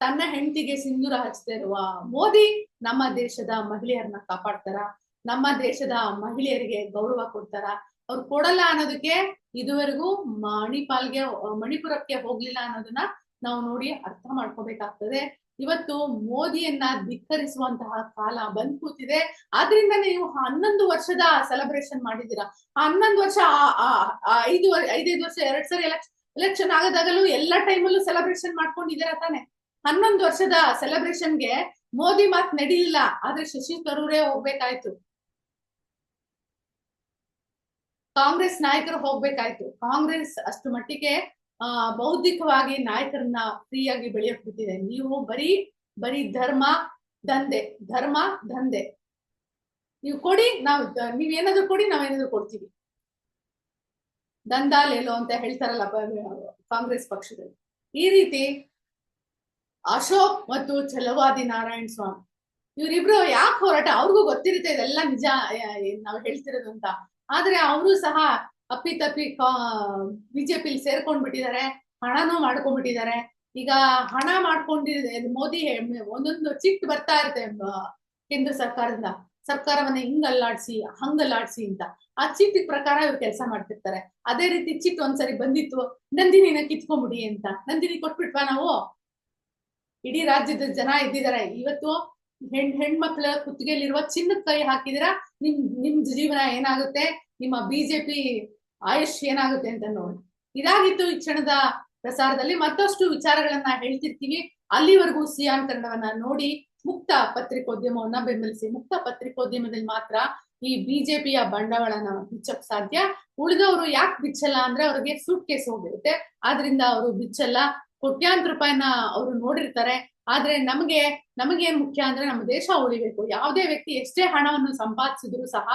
ತನ್ನ ಹೆಂಡತಿಗೆ ಸಿಂಧೂರ ಹಚ್ತಾ ಇರುವ ಮೋದಿ ನಮ್ಮ ದೇಶದ ಮಹಿಳೆಯರನ್ನ ಕಾಪಾಡ್ತಾರ? ನಮ್ಮ ದೇಶದ ಮಹಿಳೆಯರಿಗೆ ಗೌರವ ಕೊಡ್ತಾರ? ಅವ್ರು ಕೊಡಲ್ಲ ಅನ್ನೋದಕ್ಕೆ ಇದುವರೆಗೂ ಮಣಿಪಾಲ್ಗೆ, ಮಣಿಪುರಕ್ಕೆ ಹೋಗ್ಲಿಲ್ಲ ಅನ್ನೋದನ್ನ ನಾವು ನೋಡಿ ಅರ್ಥ ಮಾಡ್ಕೋಬೇಕಾಗ್ತದೆ. ಇವತ್ತು ಮೋದಿಯನ್ನ ಧಿಕ್ಕರಿಸುವಂತಹ ಕಾಲ ಬಂದ್ ಕೂತಿದೆ ಆದ್ರಿಂದ ನೀವು ಹನ್ನೊಂದು ವರ್ಷದ ಸೆಲೆಬ್ರೇಷನ್ ಮಾಡಿದ್ದೀರಾ? ಹನ್ನೊಂದು ವರ್ಷ ಐದು ಐದೈದು ವರ್ಷ, ಎರಡ್ ಸರಿ ಎಲೆಕ್ಷನ್ ಆಗದಾಗಲೂ ಎಲ್ಲಾ ಟೈಮಲ್ಲೂ ಸೆಲೆಬ್ರೇಷನ್ ಮಾಡ್ಕೊಂಡಿದ್ದೀರಾ ತಾನೆ? ಹನ್ನೊಂದು ವರ್ಷದ ಸೆಲೆಬ್ರೇಷನ್ಗೆ ಮೋದಿ ಮಾತ್ ನಡೀಲಿಲ್ಲ, ಆದ್ರೆ ಶಶಿ ತರೂರೇ ಹೋಗ್ಬೇಕಾಯ್ತು. ಕಾಂಗ್ರೆಸ್ ನಾಯಕರು ಹೋಗ್ಬೇಕಾಯ್ತು. ಕಾಂಗ್ರೆಸ್ ಅಷ್ಟು ಮಟ್ಟಿಗೆ ಆ, ಬೌದ್ಧಿಕವಾಗಿ ನಾಯಕರನ್ನ ಫ್ರೀಯಾಗಿ ಬೆಳೆಯಕ್ ಬಿಟ್ಟಿದೆ. ನೀವು ಬರೀ ಬರೀ ಧರ್ಮ, ದಂಧೆ ಧರ್ಮ, ದಂಧೆ. ನೀವು ಕೊಡಿ, ನಾವು ನೀವ್ ಏನಾದ್ರು ಕೊಡಿ ನಾವೇನಾದ್ರು ಕೊಡ್ತೀವಿ. ದಂಧ, ಲೇಲೋ ಅಂತ ಹೇಳ್ತಾರಲ್ಲ ಕಾಂಗ್ರೆಸ್ ಪಕ್ಷದಲ್ಲಿ. ಈ ರೀತಿ ಅಶೋಕ್ ಮತ್ತು ಛಲವಾದಿ ನಾರಾಯಣ ಸ್ವಾಮಿ, ಇವರಿಬ್ರು ಯಾಕೆ ಹೋರಾಟ? ಅವ್ರಿಗೂ ಗೊತ್ತಿರುತ್ತೆ, ಇದೆಲ್ಲ ನಿಜ ನಾವು ಹೇಳ್ತಿರೋದು ಅಂತ ಆದ್ರೆ ಅವರು ಸಹ ಅಪ್ಪಿತಪ್ಪಿ ಬಿಜೆಪಿಲಿ ಸೇರ್ಕೊಂಡ್ ಬಿಟ್ಟಿದ್ದಾರೆ ಹಣನೂ ಮಾಡ್ಕೊಂಡ್ಬಿಟ್ಟಿದ್ದಾರೆ. ಈಗ ಹಣ ಮಾಡ್ಕೊಂಡಿದೆ ಮೋದಿ ಒಂದೊಂದು ಚಿಟ್ ಬರ್ತಾ ಇರುತ್ತೆ ಕೇಂದ್ರ ಸರ್ಕಾರದಿಂದ. ಸರ್ಕಾರವನ್ನ ಹಿಂಗ್ ಅಲ್ಲಾಡ್ಸಿ ಹಂಗ್ ಅಲ್ಲಾಡ್ಸಿ ಅಂತ. ಆ ಚಿಟ್ ಪ್ರಕಾರ ಇವ್ರು ಕೆಲಸ ಮಾಡ್ತಿರ್ತಾರೆ. ಅದೇ ರೀತಿ ಚಿಟ್ ಒಂದ್ಸರಿ ಬಂದಿತ್ತು ನಂದಿನಿನ ಕಿತ್ಕೊಂಡ್ಬಿಡಿ ಅಂತ. ನಂದಿನಿ ಕೊಟ್ಬಿಟ್ವಾ ನಾವು? ಇಡೀ ರಾಜ್ಯದ ಜನ ಇದ್ದಿದ್ದಾರೆ. ಇವತ್ತು ಹೆಣ್, ಹೆಣ್ಮಕ್ಳ ಕುತ್ತಿಗೆಯಲ್ಲಿರುವ ಚಿನ್ನದ ಕೈ ಹಾಕಿದಿರ ನಿಮ್ ನಿಮ್ ಜೀವನ ಏನಾಗುತ್ತೆ? ನಿಮ್ಮ ಬಿಜೆಪಿ ಆಯುಷ್ ಏನಾಗುತ್ತೆ ಅಂತ ನೋಡಿ. ಇದಾಗಿತ್ತು ಈ ಕ್ಷಣದ ಪ್ರಸಾರದಲ್ಲಿ ಮತ್ತಷ್ಟು ವಿಚಾರಗಳನ್ನ ಹೇಳ್ತಿರ್ತೀವಿ. ಅಲ್ಲಿವರೆಗೂ ಸಿಯಾನ್ ನೋಡಿ ಮುಕ್ತ ಪತ್ರಿಕೋದ್ಯಮವನ್ನ ಬೆಂಬಲಿಸಿ, ಮುಕ್ತ ಪತ್ರಿಕೋದ್ಯಮದಲ್ಲಿ ಮಾತ್ರ ಈ ಬಿಜೆಪಿಯ ಬಂಡವಾಳನ ಬಿಚ್ಚಕ್ ಸಾಧ್ಯ. ಉಳಿದವರು ಯಾಕೆ ಬಿಚ್ಚಲ್ಲ ಅಂದ್ರೆ ಅವ್ರಿಗೆ ಸೂಟ್ ಕೇಸ್ ಹೋಗಿರುತ್ತೆ ಆದ್ರಿಂದ ಅವರು ಬಿಚ್ಚಲ್ಲ. ಕೋಟ್ಯಾಂತರ ರೂಪಾಯಿನ ಅವರು ನೋಡಿರ್ತಾರೆ. ಆದ್ರೆ ನಮಗೆ, ನಮಗೇನ್ ಮುಖ್ಯ ಅಂದ್ರೆ ನಮ್ಮ ದೇಶ ಉಳಿಬೇಕು. ಯಾವುದೇ ವ್ಯಕ್ತಿ ಎಷ್ಟೇ ಹಣವನ್ನು ಸಂಪಾದಿಸಿದ್ರು ಸಹ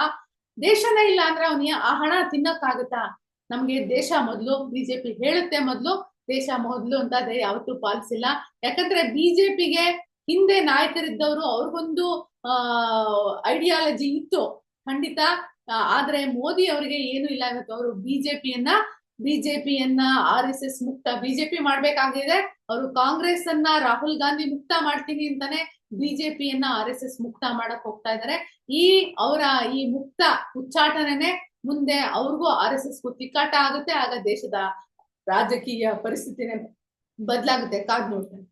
ದೇಶನೇ ಇಲ್ಲ ಅಂದ್ರೆ ಅವನಿಗೆ ಆ ಹಣ ತಿನ್ನಕ್ಕಾಗತ್ತಾ? ನಮ್ಗೆ ದೇಶ ಮೊದ್ಲು ಬಿಜೆಪಿ ಹೇಳುತ್ತೆ ಮೊದ್ಲು, ದೇಶ ಮೊದ್ಲು ಅಂತ ಅದೇ ಯಾವತ್ತೂ ಪಾಲಿಸಿಲ್ಲ. ಯಾಕಂದ್ರೆ ಬಿಜೆಪಿಗೆ ಹಿಂದೆ ನಾಯಕರಿದ್ದವರು ಅವ್ರಿಗೊಂದು, ಆ ಐಡಿಯಾಲಜಿ ಇತ್ತು. ಖಂಡಿತ ಆದ್ರೆ ಮೋದಿ ಅವರಿಗೆ ಏನು ಇಲ್ಲ ಇವತ್ತು. ಅವರು ಬಿಜೆಪಿಯನ್ನ ಬಿಜೆಪಿಯನ್ನ ಆರ್ ಎಸ್ ಎಸ್ ಮುಕ್ತ ಬಿಜೆಪಿ ಮಾಡ್ಬೇಕಾಗಿದೆ. ಅವರು ಕಾಂಗ್ರೆಸ್ ಅನ್ನ ರಾಹುಲ್ ಗಾಂಧಿ ಮುಕ್ತ ಮಾಡ್ತೀನಿ ಅಂತಾನೆ ಬಿಜೆಪಿಯನ್ನ ಆರ್ ಎಸ್ ಎಸ್ ಮುಕ್ತ ಮಾಡಕ್ ಹೋಗ್ತಾ ಇದಾರೆ. ಈ ಅವರ ಈ ಮುಕ್ತ ಉಚ್ಚಾಟನೆ ಮುಂದೆ ಅವ್ರಿಗೂ ಆರ್ ಎಸ್ ಎಸ್ಗೂ ತಿಕ್ಕಾಟ ಆಗುತ್ತೆ, ಆಗ ದೇಶದ ರಾಜಕೀಯ ಪರಿಸ್ಥಿತಿನೇ ಬದಲಾಗುತ್ತೆ. ಕಾದ್ ನೋಡ್ತಾರೆ